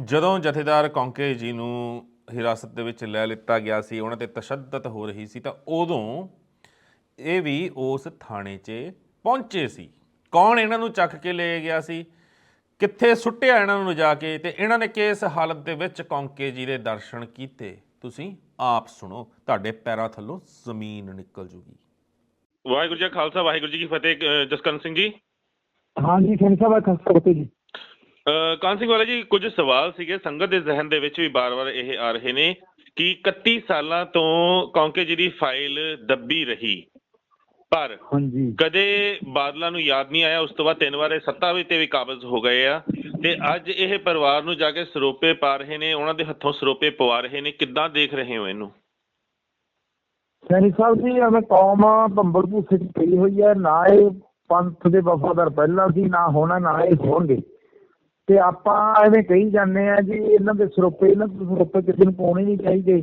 ਜਦੋਂ ਜਥੇਦਾਰ ਕੌਂਕੇ ਜੀ ਨੂੰ ਹਿਰਾਸਤ ਦੇ ਵਿੱਚ ਲੈ ਲਿੱਤਾ ਗਿਆ ਸੀ ਉਹਨਾਂ ਤੇ ਤਸ਼ੱਦਦ ਹੋ ਰਹੀ ਸੀ ਤਾਂ ਉਦੋਂ ਇਹ ਵੀ ਉਸ ਥਾਣੇ 'ਚ ਪਹੁੰਚੇ ਸੀ। ਕੌਣ ਇਹਨਾਂ ਨੂੰ ਚੱਕ ਕੇ ਲੈ ਗਿਆ ਸੀ? ਕਿੱਥੇ ਸੁੱਟਿਆ ਇਹਨਾਂ ਨੂੰ ਜਾ ਕੇ? ਤੇ ਇਹਨਾਂ ਨੇ ਕਿਸ ਹਾਲਤ ਦੇ ਵਿੱਚ ਕੌਂਕੇ ਜੀ ਦੇ ਦਰਸ਼ਨ ਕੀਤੇ? ਤੁਸੀਂ ਆਪ ਸੁਣੋ ਤੁਹਾਡੇ ਪੈਰਾਂ ਥੱਲੋਂ ਜ਼ਮੀਨ ਨਿਕਲ ਜੂਗੀ। ਵਾਹਿਗੁਰੂ ਜੀ ਕਾ ਖਾਲਸਾ ਵਾਹਿਗੁਰੂ ਜੀ ਕੀ ਫਤਿਹ ਜਸਕਰਨ ਸਿੰਘ ਜੀ। जी ਸਿੰਘ ਸਾਹਿਬ ਖਸਤਾ ਹੋਤੇ ਜੀ। ਕਾਨ ਸਿੰਘ ਵਾਲਾ ਜੀ ਕੁਝ ਸਵਾਲ ਸੀਗੇ। ਸੰਗਤ ਦੇ ਜ਼ਿਹਨ ਦੇ ਵਿੱਚ ਵੀ ਬਾਰ-ਬਾਰ ਇਹ ਆ ਰਹੇ ਨੇ ਕਿ 31 ਸਾਲਾਂ ਤੋਂ ਕੌਂਕੇ ਜੀ ਦੀ ਫਾਈਲ ਦੱਬੀ ਰਹੀ। ਪਰ ਹਾਂਜੀ। ਕਦੇ ਬਾਦਲਾਂ ਨੂੰ ਯਾਦ ਨਹੀਂ ਆਇਆ ਉਸ ਤੋਂ ਬਾਅਦ ਤਿੰਨ ਵਾਰ ਸੱਤਾ ਵਿੱਚ ਤੇ ਵੀ ਕਾਬਜ਼ ਹੋ ਗਏ ਆ। ਤੇ ਅੱਜ ਇਹ ਪਰਿਵਾਰ ਨੂੰ ਜਾ ਕੇ ਸਰੋਪੇ ਪਾ ਰਹੇ ਨੇ ਉਹਨਾਂ ਦੇ ਹੱਥੋਂ ਸਰੋਪੇ ਪਵਾ ਰਹੇ ਨੇ। ਕਿੱਦਾਂ ਦੇਖ ਰਹੇ ਹੋ ਇਹਨੂੰ? ਸੈਣੀ ਸਾਹਿਬ ਜੀ ਐਵੇਂ ਕੌਮ ਭੰਬਲ ਭੂਸੇ ਚ ਪਈ ਹੋਈ ਹੈ ਨਾ ਇਹ ਪੰਥ ਦੇ ਵਫਾਦਾਰ ਪਹਿਲਾਂ ਸੀ ਨਾ ਹੋਣਾ ਨਾ ਇਹ ਹੋਣਗੇ। ਤੇ ਆਪਾਂ ਐਵੇਂ ਕਹੀ ਜਾਂਦੇ ਆ ਜੀ ਇਹਨਾਂ ਦੇ ਸਰੋਪੇ ਇਹਨਾਂ ਦੇ ਸਰੋਪੇ ਕਿਸੇ ਨੂੰ ਪਾਉਣੇ ਨਹੀਂ ਚਾਹੀਦੇ।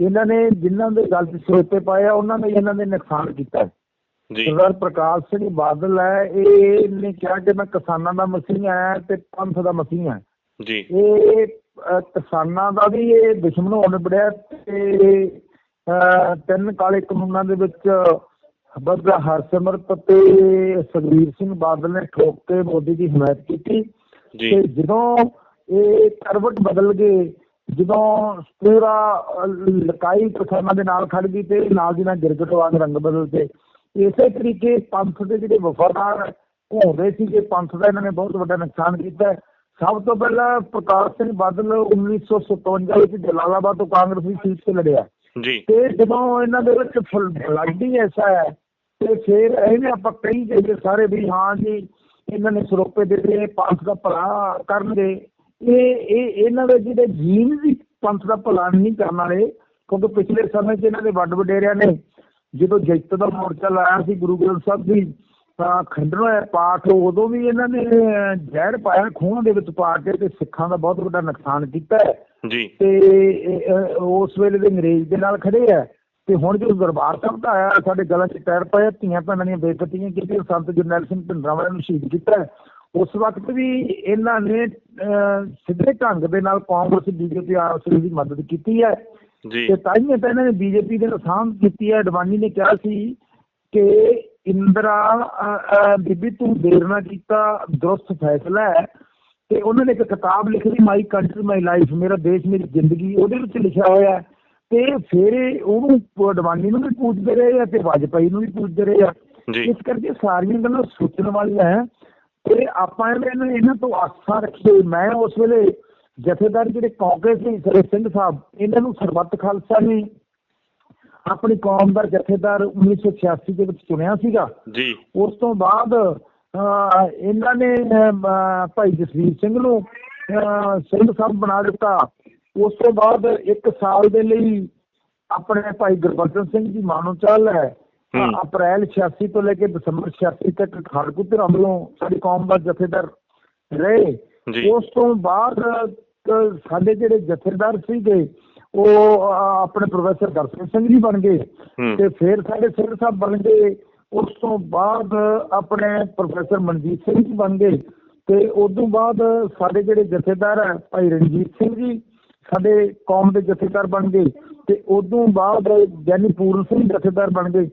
ਇਹਨਾਂ ਨੇ ਜਿਨ੍ਹਾਂ ਦੇ ਗਲਤ ਸਰੋਪੇ ਪਾਏ ਆ ਉਹਨਾਂ ਨੇ ਇਹਨਾਂ ਦੇ ਨੁਕਸਾਨ ਕੀਤਾ। ਹੈ। ਜੀ। ਸਰਦਾਰ ਪ੍ਰਕਾਸ਼ ਸਿੰਘ ਬਾਦਲ ਹੈ ਇਹ ਨੇ ਕਿਹਾ ਕਿ ਮੈਂ ਕਿਸਾਨਾਂ ਦਾ ਮਸੀਹ ਆ ਤੇ ਪੰਥ ਦਾ ਮਸੀਹ ਆ ਜੀ। ਇਹ ਕਿਸਾਨਾਂ ਦਾ ਵੀ ਇਹ ਦੁਸ਼ਮਣ ਹੋਣ ਬੜਿਆ ਤੇ ਤਿੰਨ ਕਾਲੇ ਕਾਨੂੰਨਾਂ ਦੇ ਵਿੱਚ ਬੱਗਾ ਹਰਸਿਮਰਤ ਤੇ ਸੁਖਬੀਰ ਸਿੰਘ ਬਾਦਲ ਨੇ ਠੋਕ ਕੇ ਮੋਦੀ ਦੀ ਹਮਾਇਤ ਕੀਤੀ। ਤੇ ਜਦੋਂ ਇਹ ਕਰਵਟ ਬਦਲ ਗਏ ਜਦੋਂ ਪੂਰਾ ਲਕਾਈ ਕਿਸਾਨਾਂ ਦੇ ਨਾਲ ਖੜ ਗਈ ਤੇ ਨਾਲ ਦੀ ਨਾਲ ਗਿਰਗਟ ਵਾਂਗ ਰੰਗ ਬਦਲਦੇ ਇਸੇ ਤਰੀਕੇ ਪੰਥ ਦੇ ਜਿਹੜੇ ਵਫਾਦਾਰ ਘੁੰਮਦੇ ਸੀ ਕਿ ਪੰਥ ਦਾ ਇਹਨਾਂ ਨੇ ਬਹੁਤ ਵੱਡਾ ਨੁਕਸਾਨ ਕੀਤਾ। ਸਭ ਤੋਂ ਪਹਿਲਾਂ ਪ੍ਰਕਾਸ਼ ਸਿੰਘ ਬਾਦਲ 1957 ਵਿੱਚ ਜਲਾਲਾਬਾਦ ਤੋਂ ਕਾਂਗਰਸੀ ਸੀਟ ਤੇ ਲੜਿਆ। ਜੀ। ਤੇ ਜਦੋਂ ਇਹਨਾਂ ਦੇ ਵਿੱਚ ਫਲੱਡ ਐਸਾ ਹੈ ਤੇ ਫਿਰ ਇਹਨੇ ਆਪਾਂ ਕਹੀ ਜਾਈਏ ਸਾਰੇ ਵੀ ਹਾਂ ਜੀ ਇਹਨਾਂ ਨੇ ਸਰੋਪੇ ਦਿੱਤੇ ਪੰਥ ਦਾ ਭਲਾ ਕਰਨਗੇ। ਇਹ ਇਹ ਇਹਨਾਂ ਦੇ ਜਿਹੜੇ ਜੀਨ ਵੀ ਪੰਥ ਦਾ ਭਲਾ ਨਹੀਂ ਕਰਨ ਵਾਲੇ ਕਿਉਂਕਿ ਪਿਛਲੇ ਸਮੇਂ 'ਚ ਇਹਨਾਂ ਦੇ ਵੱਡ ਵਡੇਰਿਆਂ ਨੇ ਜਦੋਂ ਜਿੱਤ ਦਾ ਮੋਰਚਾ ਲਾਇਆ ਸੀ ਗੁਰੂ ਗ੍ਰੰਥ ਸਾਹਿਬ ਦੀ ਤਾਂ ਖੰਡਨ ਹੋਇਆ ਪਾਠ ਉਦੋਂ ਵੀ ਇਹਨਾਂ ਨੇ ਜ਼ਹਿਰ ਪਾਇਆ ਖੂਹਾਂ ਦੇ ਵਿੱਚ ਪਾ ਕੇ ਤੇ ਸਿੱਖਾਂ ਦਾ ਬਹੁਤ ਵੱਡਾ ਨੁਕਸਾਨ ਕੀਤਾ ਹੈ। ਜੀ। ਤੇ ਉਸ ਵੇਲੇ ਦੇ ਅੰਗਰੇਜ਼ ਦੇ ਨਾਲ ਖੜੇ ਆ ਤੇ ਹੁਣ ਜਦੋਂ ਦਰਬਾਰ ਸਾਹਿਬ ਦਾ ਆਇਆ ਸਾਡੇ ਗਲਾਂ 'ਚ ਟਾਇਰ ਪਏ ਧੀਆਂ ਭੈਣਾਂ ਦੀਆਂ ਬੇਇੱਜ਼ਤੀਆਂ ਕੀਤੀਆਂ ਸੰਤ ਜਰਨੈਲ ਸਿੰਘ ਭਿੰਡਰਾਂਵਾਲੇ ਨੂੰ ਸ਼ਹੀਦ ਕੀਤਾ ਉਸ ਵਕਤ ਵੀ ਇਹਨਾਂ ਨੇ ਸਿੱਧੇ ਢੰਗ ਦੇ ਨਾਲ ਕਾਂਗਰਸ ਬੀਜੇਪੀ ਆਪਸ ਦੀ ਮਦਦ ਕੀਤੀ ਹੈ। ਜੀ। ਤੇ ਤਾਂ ਇਹਨਾਂ ਨੇ ਬੀਜੇਪੀ ਦੇ ਨਾਲ ਸਾਂਝ ਕੀਤੀ ਹੈ। ਅਡਵਾਨੀ ਨੇ ਕਿਹਾ ਸੀ ਕਿ ਇੰਦਰਾ ਬੀਬੀ ਤੂੰ ਦੇਰ ਨਾ ਕੀਤਾ ਦਰੁਸਤ ਫੈਸਲਾ ਹੈ। ਤੇ ਉਹਨਾਂ ਨੇ ਇੱਕ ਕਿਤਾਬ ਲਿਖੀ ਮਾਈ ਕੰਟਰੀ ਮਾਈ ਲਾਈਫ ਮੇਰਾ ਦੇਸ਼ ਮੇਰੀ ਜ਼ਿੰਦਗੀ ਉਹਦੇ ਵਿੱਚ ਲਿਖਿਆ ਹੋਇਆ ਹੈ। ਤੇ ਫਿਰ ਉਹਨੂੰ ਅਡਵਾਨੀ ਨੂੰ ਵੀ ਪੁੱਛਦੇ ਰਹੇ ਆ ਤੇ ਵਾਜਪਾਈ ਨੂੰ ਵੀ ਪੁੱਛਦੇ ਰਹੇ ਆ। ਇਸ ਕਰਕੇ ਸਾਰੀਆਂ ਗੱਲਾਂ ਸੋਚਣ ਵਾਲੀਆਂ ਹੈ ਤੇ ਆਪਾਂ ਇਹਨਾਂ ਨੂੰ ਇਹਨਾਂ ਤੋਂ ਆਸਾ ਰੱਖੀਏ। ਮੈਂ ਉਸ ਵੇਲੇ ਜਥੇਦਾਰ ਜਿਹੜੇ ਕੌਂਕੇ ਸੀ ਸਰ ਸਿੰਘ ਸਾਹਿਬ ਇਹਨਾਂ ਨੂੰ ਸਰਬੱਤ ਖਾਲਸਾ ਨੇ ਆਪਣੀ ਕੌਮ ਦਾ ਜਥੇਦਾਰ 1986 ਦੇ ਵਿੱਚ ਚੁਣਿਆ ਸੀਗਾ। ਜੀ। ਉਸ ਤੋਂ ਬਾਅਦ ਇਹਨਾਂ ਨੇ ਭਾਈ ਜਸਵੀਰ ਸਿੰਘ ਨੂੰ ਸਿੰਘ ਸਾਹਿਬ ਬਣਾ ਦਿੱਤਾ। ਉਸ ਤੋਂ ਬਾਅਦ ਇੱਕ ਸਾਲ ਦੇ ਲਈ ਆਪਣੇ ਭਾਈ ਗੁਰਬਚਨ ਸਿੰਘ ਜੀ ਮਾਨੋ ਚਾਲ ਹੈ। ਅਪ੍ਰੈਲ 86 ਤੋਂ ਲੈ ਕੇ ਦਸੰਬਰ 86 ਤੱਕ ਖਾੜਕੂ ਧਿਰਾਂ ਵੱਲੋਂ ਸਾਡੀ ਕੌਮ ਦਾ ਜਥੇਦਾਰ ਰਹੇ। ਉਸ ਤੋਂ ਬਾਅਦ ਸਾਡੇ ਜਿਹੜੇ ਜਥੇਦਾਰ ਸੀਗੇ ਉਹ ਆਪਣੇ ਪ੍ਰੋਫੈਸਰ ਦਰਸ਼ਨ ਸਿੰਘ ਜੀ ਬਣ ਗਏ। ਤੇ ਫਿਰ ਸਾਡੇ ਸਿੰਘ ਸਾਹਿਬ ਬਣ ਗਏ। ਉਸ ਤੋਂ ਬਾਅਦ ਆਪਣੇ ਪ੍ਰੋਫੈਸਰ ਮਨਜੀਤ ਸਿੰਘ ਜੀ ਬਣ ਗਏ। ਤੇ ਉਸ ਤੋਂ ਬਾਅਦ ਸਾਡੇ ਜਿਹੜੇ ਜਥੇਦਾਰ ਹੈ ਭਾਈ ਰਣਜੀਤ ਸਿੰਘ ਜੀ ਸਾਡੇ ਕੌਮ ਦੇ ਜਥੇਦਾਰ ਬਣ ਗਏ ਤੇ ਤੋਂ ਬਾਅਦ ਗਿਆਨੀ ਪੂਰਨ ਸਿੰਘ ਜਥੇਦਾਰ ਬਣ ਗਏ।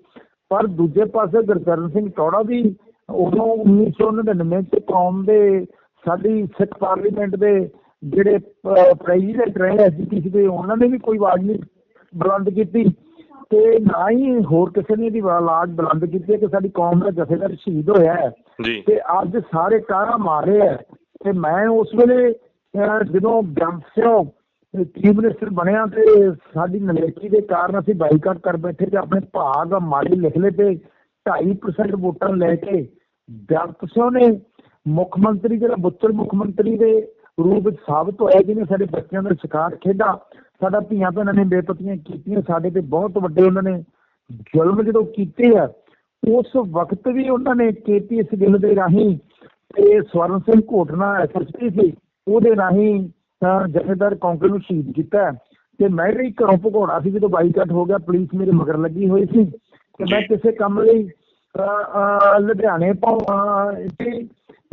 ਪਰ ਦੂਜੇ ਪਾਸੇ ਗੁਰਚਰਨ ਸਿੰਘ ਟੌੜਾ ਵੀ ਉਦੋਂ 1999 ਚ ਕੌਮ ਦੇ ਸਾਡੀ ਸਿੱਖ ਪਾਰਲੀਮੈਂਟ ਦੇ ਜਿਹੜੇ ਪ੍ਰੈਜ਼ੀਡੈਂਟ ਰਹੇ ਐਜੀਪੀਸੀ ਦੇ ਉਹਨਾਂ ਨੇ ਵੀ ਕੋਈ ਆਵਾਜ਼ ਨਹੀਂ ਬੁਲੰਦ ਕੀਤੀ ਤੇ ਨਾ ਹੀ ਹੋਰ ਕਿਸੇ ਨੇ ਦੀ ਆਵਾਜ਼ ਬੁਲੰਦ ਕੀਤੀ ਹੈ ਕਿ ਸਾਡੀ ਕੌਮ ਦਾ ਜਥੇਦਾਰ ਸ਼ਹੀਦ ਹੋਇਆ ਹੈ। ਤੇ ਅੱਜ ਸਾਰੇ ਕਾਰਾ ਮਾਰੇ ਹੈ। ਤੇ ਮੈਂ ਉਸ ਵੇਲੇ ਜਦੋਂ ਜੰਸਿਓ ਚੀਫ ਮਿਨਿਸਟਰ ਬਣਿਆ ਤੇ ਸਾਡੀ ਨਲੇਕੀ ਦੇ ਕਾਰਨ ਅਸੀਂ ਬਾਈਕਾਟ ਕਰ ਬੈਠੇ ਤੇ ਆਪਣੇ ਭਾਗ ਮਾੜੇ ਲਿਖ ਲਏ ਤੇ 2.5% ਵੋਟਾਂ ਲੈ ਕੇ ਜੰਸਿਓ ਨੇ ਮੁੱਖ ਮੰਤਰੀ ਜਿਹੜਾ ਬੁੱਤਰ ਮੁੱਖ ਮੰਤਰੀ ਦੇ ਰੂਪ ਵਿੱਚ ਸਾਬਤ ਹੋਇਆ ਜਿਹਨੇ ਸਾਡੇ ਬੱਚਿਆਂ ਦਾ ਸ਼ਿਕਾਰ ਖੇਡਾ, ਸਾਡਾ ਧੀਆਂ ਭੈਣਾਂ ਨੇ ਬੇਪਤੀਆਂ ਕੀਤੀਆਂ, ਸਾਡੇ ਤੇ ਬਹੁਤ ਵੱਡੇ ਉਹਨਾਂ ਨੇ ਜ਼ੁਲਮ ਜਦੋਂ ਕੀਤੇ ਆ, ਉਸ ਵਕਤ ਵੀ ਉਹਨਾਂ ਨੇ ਕੇਪੀਐਸ ਗਿੱਲ ਦੇ ਰਾਹੀਂ ਤੇ ਸਵਰਨ ਸਿੰਘ ਘੋਟਣਾ ਐਸਐਸਪੀ ਸੀ, ਉਹਦੇ ਰਾਹੀਂ ਜਥੇਦਾਰ ਕੌਂਕਰ ਨੂੰ ਸ਼ਹੀਦ ਕੀਤਾ ਤੇ ਮੈਂ ਵੀ ਘਰੋਂ ਭਗੌੜਾ ਸੀ ਜਦੋਂ ਬਾਈਕਾਟ ਹੋ ਗਿਆ ਪੁਲਿਸ ਮੇਰੇ ਮਗਰ ਲੱਗੀ ਹੋਈ ਸੀ। ਤੇ ਮੈਂ। ਕਿਸੇ ਕੰਮ ਲਈ ਲੁਧਿਆਣੇ ਤੋਂ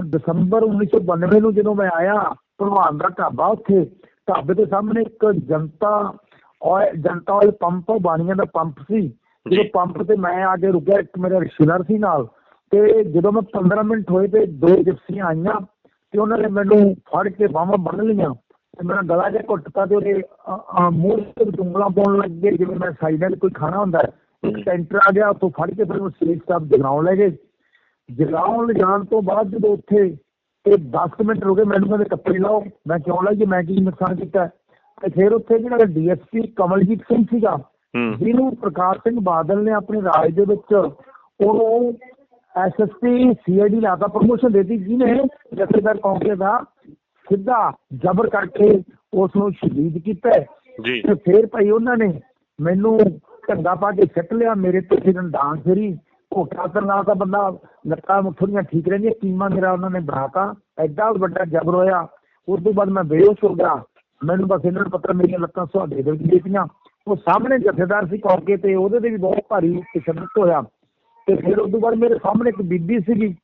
ਦਸੰਬਰ 1992 ਨੂੰ ਜਦੋਂ ਮੈਂ ਆਇਆ ਭਲਵਾਨ ਦਾ ਢਾਬਾ ਉੱਥੇ ਢਾਬੇ ਦੇ ਸਾਹਮਣੇ ਇੱਕ Janata oil Janata oil pump ਬਾਣੀਆਂ ਦਾ ਪੰਪ ਸੀ। ਜਦੋਂ ਪੰਪ ਤੇ ਮੈਂ ਆ ਕੇ ਰੁਕਿਆ ਇੱਕ ਮੇਰਾ ਰਿਸ਼ਤੇਦਾਰ ਸੀ ਨਾਲ। ਤੇ ਜਦੋਂ ਮੈਂ 15 ਮਿੰਟ ਹੋਏ ਤੇ ਦੋ ਜਿਪਸੀਆਂ ਆਈਆਂ ਤੇ ਉਹਨਾਂ ਨੇ ਮੈਨੂੰ ਫੜ ਕੇ ਬਾਹਾਂ ਬੰਨ ਲਈਆਂ। ਤੇ ਮੇਰਾ ਗਲਾ ਜਿਹਾ ਘੁੱਟਤਾ ਤੇ ਉਹਦੇ ਮੂੰਹ ਤੇ ਉਂਗਲਾਂ ਪਾਉਣ ਲੱਗ ਗਏ ਜਿਵੇਂ ਮੈਂ ਸਾਈਡਲ ਕੋਈ ਖਾਣਾ ਹੁੰਦਾ। ਇੱਕ ਸੈਂਟਰ ਆ ਗਿਆ ਉੱਥੋਂ ਫੜ ਕੇ ਫਿਰ ਉਹ ਸਟੇਜ ਸਟਾਫ ਜਗਾਉਣ ਲੈ ਗਏ ਜਗਾਉਣ ਲਿਜਾਣ ਤੋਂ ਬਾਅਦ ਜਦੋਂ ਉੱਥੇ ਤੇ 10 ਮਿੰਟ ਰੁਕੇ ਮੈਨੂੰ ਕਹਿੰਦੇ ਕੱਪੜੇ ਲਾਓ ਮੈਂ ਕਿਉਂ ਲਾਈ ਮੈਂ ਕੀ ਨੁਕਸਾਨ ਕੀਤਾ ਤੇ ਫਿਰ ਉੱਥੇ ਜਿਹੜਾ ਡੀਐਸਪੀ ਕਮਲਜੀਤ ਸਿੰਘ ਸੀਗਾ ਜਿਹਨੂੰ ਪ੍ਰਕਾਸ਼ ਸਿੰਘ ਬਾਦਲ ਨੇ ਆਪਣੇ ਰਾਜ ਦੇ ਵਿੱਚ ਉਹਨੂੰ ਐਸਐਸਪੀ ਸੀਆਈਡੀ ਲਾਤਾ ਪ੍ਰਮੋਸ਼ਨ ਦਿੱਤੀ ਜਿਹਨੇ ਜਥੇਦਾਰ ਕਾਂਗਰਸ ਦਾ ਸਿੱਧਾ ਜ਼ਬਰ ਕਰਕੇ ਉਸ ਨੂੰ ਸ਼ਹੀਦ ਕੀਤਾ। ਜੀ। ਤੇ ਫਿਰ ਭਾਈ ਉਹਨਾਂ ਨੇ ਮੈਨੂੰ ਢੰਗਾ ਪਾ ਕੇ ਸਿੱਟ ਲਿਆ। ਮੇਰੇ ਤੇ ਫਿਰ ਡਾਂਗ ਫੇਰੀ। ਘੋਟਾ ਕਰਨ ਤਾਂ ਬੰਦਾ ਲੱਤਾਂ ਥੋੜੀਆਂ ਠੀਕ ਰਹਿੰਦੀਆਂ ਕੀਮਾ ਮੇਰਾ ਉਹਨਾਂ ਨੇ ਬਣਾਤਾ। ਐਡਾ ਵੱਡਾ ਜ਼ਬਰ ਹੋਇਆ। ਉਸ ਤੋਂ ਬਾਅਦ ਮੈਂ ਬੇਹੋਸ਼ ਹੋ ਗਿਆ। ਮੈਨੂੰ ਬਸ ਇਹਨਾਂ ਨੂੰ ਪਤਾ ਮੇਰੀਆਂ ਲੱਤਾਂ ਸੁਹਾਗੇ ਦੇ ਵਿੱਚ ਦਿੱਤੀਆਂ ਉਹ ਸਾਹਮਣੇ ਜਥੇਦਾਰ ਸੀ ਕੌਂਕੇ ਤੇ ਉਹਦੇ ਤੇ ਵੀ ਬਹੁਤ ਭਾਰੀ ਤਸ਼ੱਦਦ ਹੋਇਆ। ਤੇ ਫਿਰ ਉਸ ਤੋਂ ਬਾਅਦ ਮੇਰੇ ਸਾਹਮਣੇ ਇੱਕ ਬੀਬੀ ਸੀਗੀ।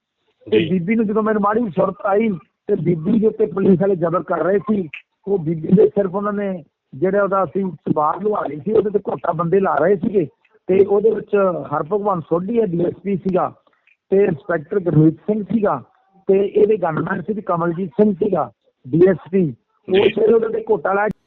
ਤੇ। ਬੀਬੀ ਨੂੰ ਜਦੋਂ ਮੈਨੂੰ ਮਾੜੀ ਸੁਰਤ ਆਈ ਤੇ ਬੀਬੀ ਦੇ ਉੱਤੇ ਪੁਲਿਸ ਵਾਲੇ ਜ਼ਬਰ ਕਰ ਰਹੇ ਸੀ। ਉਹ ਬੀਬੀ ਦੇ ਸਿਰਫ ਉਹਨਾਂ ਨੇ ਜਿਹੜਾ ਉਹਦਾ ਅਸੀਂ ਸਵਾਰ ਲਵਾ ਲਈ ਸੀ ਉਹਦੇ ਤੇ ਘੋਟਾ ਬੰਦੇ ਲਾ ਰਹੇ ਸੀਗੇ। ਤੇ ਉਹਦੇ ਵਿੱਚ ਹਰਭਗਵਾਨ ਸੋਢੀ ਹੈ ਡੀਐਸਪੀ ਸੀਗਾ ਤੇ ਇੰਸਪੈਕਟਰ ਗੁਰਮੀਤ ਸਿੰਘ ਸੀਗਾ ਤੇ ਇਹਦੇ ਗਨਮੈਨ ਸੀ ਕਮਲਜੀਤ ਸਿੰਘ ਸੀਗਾ ਡੀਐਸਪੀ ਉਹ। ਫਿਰ ਉਹਦੇ ਤੇ ਘੋਟਾ ਲਾਇਆ।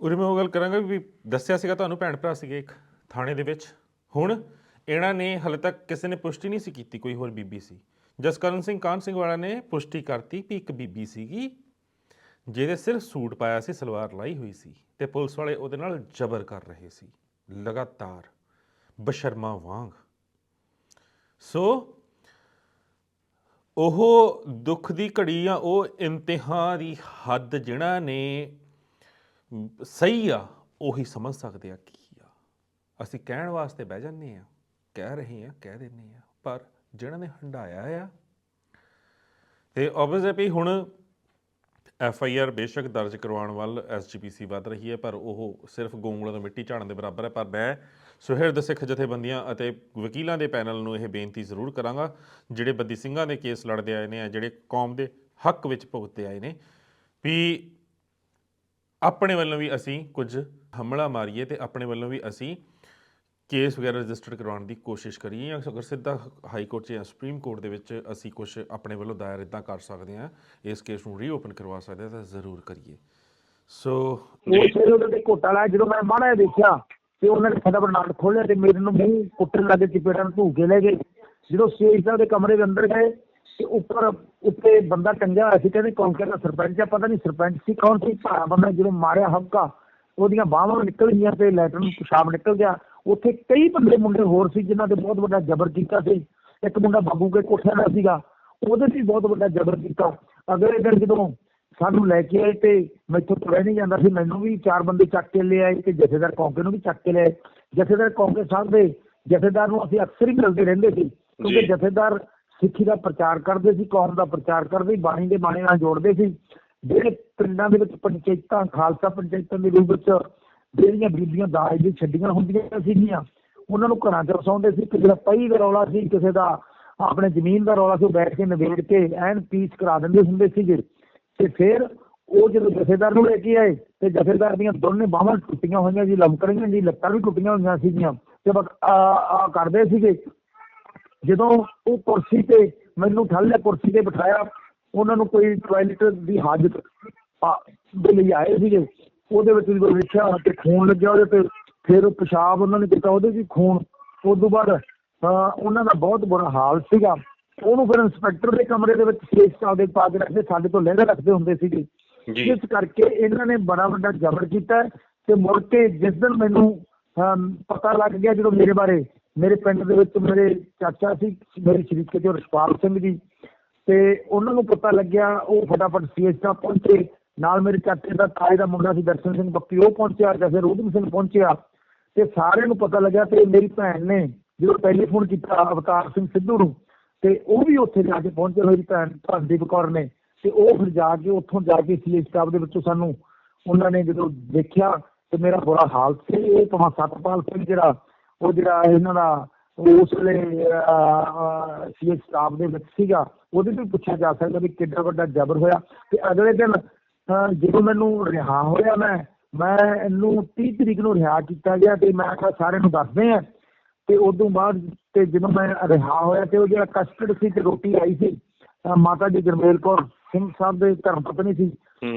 ਉਰੇ ਮੈਂ ਉਹ ਗੱਲ ਕਰਾਂਗਾ ਵੀ ਦੱਸਿਆ ਸੀਗਾ ਤੁਹਾਨੂੰ ਭੈਣ ਭਰਾ ਸੀਗੇ ਇੱਕ ਥਾਣੇ ਦੇ ਵਿੱਚ। ਹੁਣ ਇਹਨਾਂ ਨੇ ਹਲੇ ਤੱਕ ਕਿਸੇ ਨੇ ਪੁਸ਼ਟੀ ਨਹੀਂ ਸੀ ਕੀਤੀ ਕੋਈ ਹੋਰ ਬੀਬੀ ਸੀ। ਜਸਕਰਨ ਸਿੰਘ ਕਾਨ ਸਿੰਘ ਵਾਲਾ ਨੇ ਪੁਸ਼ਟੀ ਕਰਤੀ ਵੀ ਇੱਕ ਬੀਬੀ ਸੀਗੀ, ਜਿਹਦੇ ਸਿਰਫ ਸੂਟ ਪਾਇਆ ਸੀ, ਸਲਵਾਰ ਲਾਈ ਹੋਈ ਸੀ ਤੇ ਪੁਲਿਸ ਵਾਲੇ ਉਹਦੇ ਨਾਲ ਜ਼ਬਰ ਕਰ ਰਹੇ ਸੀ। ਲਗਾਤਾਰ ਬਸ਼ਰਮਾ ਵਾਂਗ। ਸੋ ਉਹ ਦੁੱਖ ਦੀ ਘੜੀ ਆ ਉਹ ਇੰਤਹਾ ਦੀ ਹੱਦ ਜਿਨ੍ਹਾਂ ਨੇ ਸਹੀ ਆ, ਉਹੀ ਸਮਝ ਸਕਦੇ ਆ ਕੀ ਆ। ਅਸੀਂ ਕਹਿਣ ਵਾਸਤੇ ਬਹਿ ਜਾਂਦੇ ਆ, ਕਹਿ ਰਹੇ ਆ, ਕਹਿ ਦਿੰਦੇ ਆ, ਪਰ ਜਿਨ੍ਹਾਂ ਨੇ ਹੰਡਾਇਆ ਆ। ਤੇ ਆਬਵੀਅਸ ਵੀ ਹੁਣ ਐਫ ਆਈ ਆਰ ਬੇਸ਼ੱਕ ਦਰਜ ਕਰਵਾਉਣ ਵੱਲ ਐਸਜੀਪੀਸੀ ਵੱਧ ਰਹੀ ਹੈ, ਪਰ ਉਹ ਸਿਰਫ ਗੋਂਗਲਾਂ ਤੋਂ ਮਿੱਟੀ ਝਾੜਨ ਦੇ ਬਰਾਬਰ ਹੈ। ਪਰ ਮੈਂ ਸੁਹਿਰਦ ਸਿੱਖ ਜਥੇਬੰਦੀਆਂ ਅਤੇ ਵਕੀਲਾਂ ਦੇ ਪੈਨਲ ਨੂੰ ਇਹ ਬੇਨਤੀ ਜ਼ਰੂਰ ਕਰਾਂਗਾ, ਜਿਹੜੇ ਬੱਦੀ ਸਿੰਘਾਂ ਦੇ ਕੇਸ ਲੜਦੇ ਆਏ ਨੇ ਜਿਹੜੇ ਕੌਮ ਦੇ ਹੱਕ ਵਿੱਚ ਭੁਗਤੇ ਆਏ ਨੇ, ਵੀ ਆਪਣੇ ਵੱਲੋਂ ਵੀ ਅਸੀਂ ਕੁਝ ਹਮਲਾ ਮਾਰੀਏ ਤੇ ਆਪਣੇ ਵੱਲੋਂ ਵੀ ਅਸੀਂ ਕੇਸ ਵਗੈਰਾ ਰਜਿਸਟਰ ਕਰਵਾਉਣ ਦੀ ਕੋਸ਼ਿਸ਼ ਕਰੀਏ ਜਾਂ ਅਗਰ ਸਿੱਧਾ ਹਾਈ ਕੋਰਟ 'ਚ ਜਾਂ ਸੁਪਰੀਮ ਕੋਰਟ ਦੇ ਵਿੱਚ ਅਸੀਂ ਕੁਝ ਆਪਣੇ ਵੱਲੋਂ ਦਾਇਰ ਇਦਾਂ ਕਰ ਸਕਦੇ ਹਾਂ, ਇਸ ਕੇਸ ਨੂੰ ਰੀਓਪਨ ਕਰਵਾ ਸਕਦੇ ਹਾਂ ਤਾਂ ਜ਼ਰੂਰ ਕਰੀਏ। ਸੋ ਉਹ ਫਿਰ ਉਹਦੇ ਤੇ ਘੋਟਾ ਲਾਇਆ, ਜਦੋਂ ਮੈਂ ਮਾੜਾ ਜਿਹਾ ਦੇਖਿਆ ਤੇ ਉਹਨਾਂ ਨੇ ਫਟਾਫਟ ਨਾਲ ਖੋਲਿਆ ਤੇ ਮੇਰੇ ਨੂੰ ਮੂੰਹ ਕੁੱਟਣ ਲੱਗੇ ਚਪੇੜਾਂ ਨੂੰ ਧੂ ਲੈ ਗਏ। ਜਦੋਂ ਸਟੇਜ ਸਾਹਿਬ ਦੇ ਕਮਰੇ ਦੇ ਅੰਦਰ ਗਏ ਤੇ ਉੱਪਰ, ਉੱਤੇ ਬੰਦਾ ਟੰਗਿਆ ਹੋਇਆ ਸੀ, ਕਹਿੰਦੇ ਕੌਂਕੇ ਦਾ ਸਰਪੰਚ ਆ, ਪਤਾ ਨਹੀਂ ਸਰਪੰਚ ਸੀ, ਕੌਣ ਸੀ? ਭਾਰਾ ਬੰਦਾ ਜਦੋਂ ਮਾਰਿਆ ਹੱਕਾ ਉਹਦੀਆਂ ਬਾਹਾਂ ਨਿਕਲ ਗਈਆਂ ਤੇ ਲੈਟਰ ਨੂੰ ਪਿਸ਼ਾਬ ਨਿਕਲ ਗਿਆ। ਉੱਥੇ ਕਈ ਬੰਦੇ ਮੁੰਡੇ ਹੋਰ ਸੀ ਜਿਨ੍ਹਾਂ ਤੇ ਬਹੁਤ ਵੱਡਾ ਜ਼ਬਰ ਕੀਤਾ ਸੀ। ਇੱਕ ਮੁੰਡਾ ਬਾਬੂ ਕੇ ਕੋਠਿਆਂ ਦਾ ਸੀਗਾ ਉਹਦੇ ਵੀ ਬਹੁਤ ਵੱਡਾ ਜ਼ਬਰ ਕੀਤਾ। ਅਗਲੇ ਦਿਨ ਜਦੋਂ ਸਾਨੂੰ ਲੈ ਕੇ ਆਏ ਤੇ ਮੈਥੋਂ ਤੁਰਿਆ ਨਹੀਂ ਜਾਂਦਾ ਸੀ ਮੈਨੂੰ ਵੀ ਚਾਰ ਬੰਦੇ ਚੱਕ ਕੇ ਲੈ ਆਏ ਤੇ ਜਥੇਦਾਰ ਕੌਂਕੇ ਨੂੰ ਵੀ ਚੱਕ ਕੇ ਲੈ ਆਏ। ਜਥੇਦਾਰ ਕੌਂਕੇ ਸਾਹਿਬ ਦੇ ਜਥੇਦਾਰ ਨੂੰ ਅਸੀਂ ਅਕਸਰ ਹੀ ਮਿਲਦੇ ਰਹਿੰਦੇ ਸੀ ਕਿਉਂਕਿ। ਜਥੇਦਾਰ ਸਿੱਖੀ ਦਾ ਪ੍ਰਚਾਰ ਕਰਦੇ ਸੀ ਕੌਮ ਦਾ ਪ੍ਰਚਾਰ ਕਰਦੇ ਬਾਣੀ ਦੇ ਬਾਣੇ ਨਾਲ ਜੋੜਦੇ ਸੀ। ਜਿਹੜੇ ਪਿੰਡਾਂ ਦੇ ਵਿੱਚ ਪੰਚਾਇਤਾਂ ਖਾਲਸਾ ਪੰਚਾਇਤਾਂ ਦੇ ਰੂਪ ਵਿੱਚ ਜਿਹੜੀਆਂ ਬੀਬੀਆਂ ਦਾਜ ਦੀ ਛੱਡੀਆਂ ਹੁੰਦੀਆਂ ਸੀਗੀਆਂ, ਉਹਨਾਂ ਨੂੰ ਘਰਾਂ 'ਚ ਵਸਾਉਂਦੇ ਸੀ। ਕਿਸੇ ਦਾ ਪਈ ਦਾ ਰੌਲਾ ਸੀ, ਕਿਸੇ ਦਾ ਆਪਣੇ ਜ਼ਮੀਨ ਦਾ ਰੌਲਾ ਸੀ ਬੈਠ ਕੇ ਨਿਬੇੜ ਕੇ ਐਨ ਪੀਸ ਕਰਾ ਦਿੰਦੇ ਹੁੰਦੇ ਸੀਗੇ। ਤੇ ਫਿਰ ਉਹ ਜਦੋਂ ਜਥੇਦਾਰ ਨੂੰ ਲੈ ਕੇ ਆਏ, ਤੇ ਜਥੇਦਾਰ ਦੀਆਂ ਦੋਨੇ ਬਾਹਾਂ ਟੁੱਟੀਆਂ ਹੋਈਆਂ ਸੀ ਲਮਕੜੀਆਂ ਰਹੀਆਂ ਜੀ, ਲੱਤਾਂ ਵੀ ਟੁੱਟੀਆਂ ਹੋਈਆਂ ਸੀਗੀਆਂ। ਤੇ ਬਸ ਆ ਕਰਦੇ ਸੀਗੇ। ਜਦੋਂ ਉਹ ਕੁਰਸੀ ਤੇ ਮੈਨੂੰ ਠੱਲ ਕੁਰਸੀ ਤੇ ਬਿਠਾਇਆ, ਉਹਨਾਂ ਨੂੰ ਕੋਈ ਟਾਇਲਟ ਦੀ ਹਾਜਤ ਦੇ ਲਈ ਆਏ ਸੀਗੇ। ਉਹਦੇ ਵਿੱਚ ਜਦੋਂ ਵੇਖਿਆ ਤੇ ਖੂਨ ਲੱਗਿਆ ਉਹਦੇ ਤੇ ਫਿਰ ਉਹ ਪਿਸ਼ਾਬ ਉਹਨਾਂ ਨੇ ਕੀਤਾ ਉਹਦੇ ਵੀ ਖੂਨ। ਉਸ ਤੋਂ ਬਾਅਦ ਉਹਨਾਂ ਦਾ ਬਹੁਤ ਬੁਰਾ ਹਾਲ ਸੀਗਾ। ਉਹਨੂੰ ਫਿਰ ਇੰਸਪੈਕਟਰ ਦੇ ਕਮਰੇ ਦੇ ਵਿੱਚ ਸੇਫ ਸਟਾਫ ਦੇ ਪਾ ਕੇ ਰੱਖਦੇ ਸਾਡੇ ਤੋਂ ਲਹਿਦਾ ਰੱਖਦੇ ਹੁੰਦੇ ਸੀਗੇ। ਜੀ। ਇਸ ਕਰਕੇ ਇਹਨਾਂ ਨੇ ਬੜਾ ਵੱਡਾ ਜ਼ਬਰ ਕੀਤਾ ਤੇ ਮੁੜ ਕੇ ਜਿਸ ਦਿਨ ਮੈਨੂੰ ਪਤਾ ਲੱਗ ਗਿਆ ਜਦੋਂ ਮੇਰੇ ਬਾਰੇ ਮੇਰੇ ਪਿੰਡ ਦੇ ਵਿੱਚ ਮੇਰੇ ਚਾਚਾ ਸੀ ਮੇਰੇ ਸ਼ਰੀਕੇ ਤੇ ਰਸ਼ਪਾਲ ਸਿੰਘ ਜੀ। ਤੇ ਉਹਨਾਂ ਨੂੰ ਪਤਾ ਲੱਗਿਆ ਉਹ ਫਟਾਫਟ ਸੀਐਸਟਾ ਪਹੁੰਚੇ। ਨਾਲ ਮੇਰੇ ਚਾਚੇ ਦਾ ਤਾਏ ਦਾ ਮੁੰਡਾ ਸੀ ਦਰਸ਼ਨ ਸਿੰਘ ਬੱਕੀ ਉਹ ਪਹੁੰਚਿਆ ਜੈਸੇ ਰੂਦਮ ਸਿੰਘ ਪਹੁੰਚਿਆ ਤੇ ਸਾਰਿਆਂ ਨੂੰ ਪਤਾ ਲੱਗਿਆ ਤੇ ਮੇਰੀ ਭੈਣ ਨੇ ਜਦੋਂ ਟੈਲੀਫੋਨ ਕੀਤਾ ਅਵਤਾਰ ਸਿੰਘ ਸਿੱਧੂ ਨੂੰ ਤੇ ਉਹ ਵੀ ਉੱਥੇ ਜਾ ਕੇ ਪਹੁੰਚੇ, ਮੇਰੀ ਭੈਣ ਧਰਮਦੀਪ ਕੌਰ ਨੇ ਤੇ ਉਹ ਫਿਰ ਜਾ ਕੇ ਉੱਥੋਂ ਜਾ ਕੇ ਸੀਐਸ ਸਟਾਫ ਦੇ ਵਿੱਚੋਂ ਸਾਨੂੰ ਉਹਨਾਂ ਨੇ ਜਦੋਂ ਦੇਖਿਆ ਤੇ ਮੇਰਾ ਬੁਰਾ ਹਾਲ ਸੀ, ਇਹ ਭਾਵੇਂ ਸਤਪਾਲ ਸਿੰਘ ਜਿਹੜਾ, ਉਹ ਜਿਹੜਾ ਇਹਨਾਂ ਦਾ ਉਸ ਵੇਲੇ ਸੀਐਸ ਸਟਾਫ ਦੇ ਵਿੱਚ ਸੀਗਾ, ਉਹਦੇ ਤੋਂ ਪੁੱਛਿਆ ਜਾ ਸਕਦਾ ਵੀ ਕਿੰਨਾ ਵੱਡਾ ਜ਼ਬਰ ਹੋਇਆ ਤੇ ਅਗਲੇ ਦਿਨ ਜਦੋਂ ਮੈਨੂੰ ਰਿਹਾ ਹੋਇਆ ਮੈਂ ਮੈਂ ਇਹਨੂੰ 30 ਤਰੀਕ ਨੂੰ ਰਿਹਾ ਕੀਤਾ ਗਿਆ ਤੇ ਮੈਂ ਕਿਹਾ ਸਾਰਿਆਂ ਨੂੰ ਦੱਸਦੇ ਆ ਤੇ ਉਦੋਂ ਬਾਅਦ ਤੇ ਜਦੋਂ ਮੈਂ ਰਿਹਾ ਹੋਇਆ ਤੇ ਉਹ ਜਿਹੜਾ ਕਸਟਡ ਸੀ ਤੇ ਰੋਟੀ ਆਈ ਸੀ ਮਾਤਾ ਜੀ ਗੁਰਮੇਲ ਕੌਰ ਸਿੰਘ ਸਾਹਿਬ ਦੇ ਧਰਮ ਪਤਨੀ ਸੀ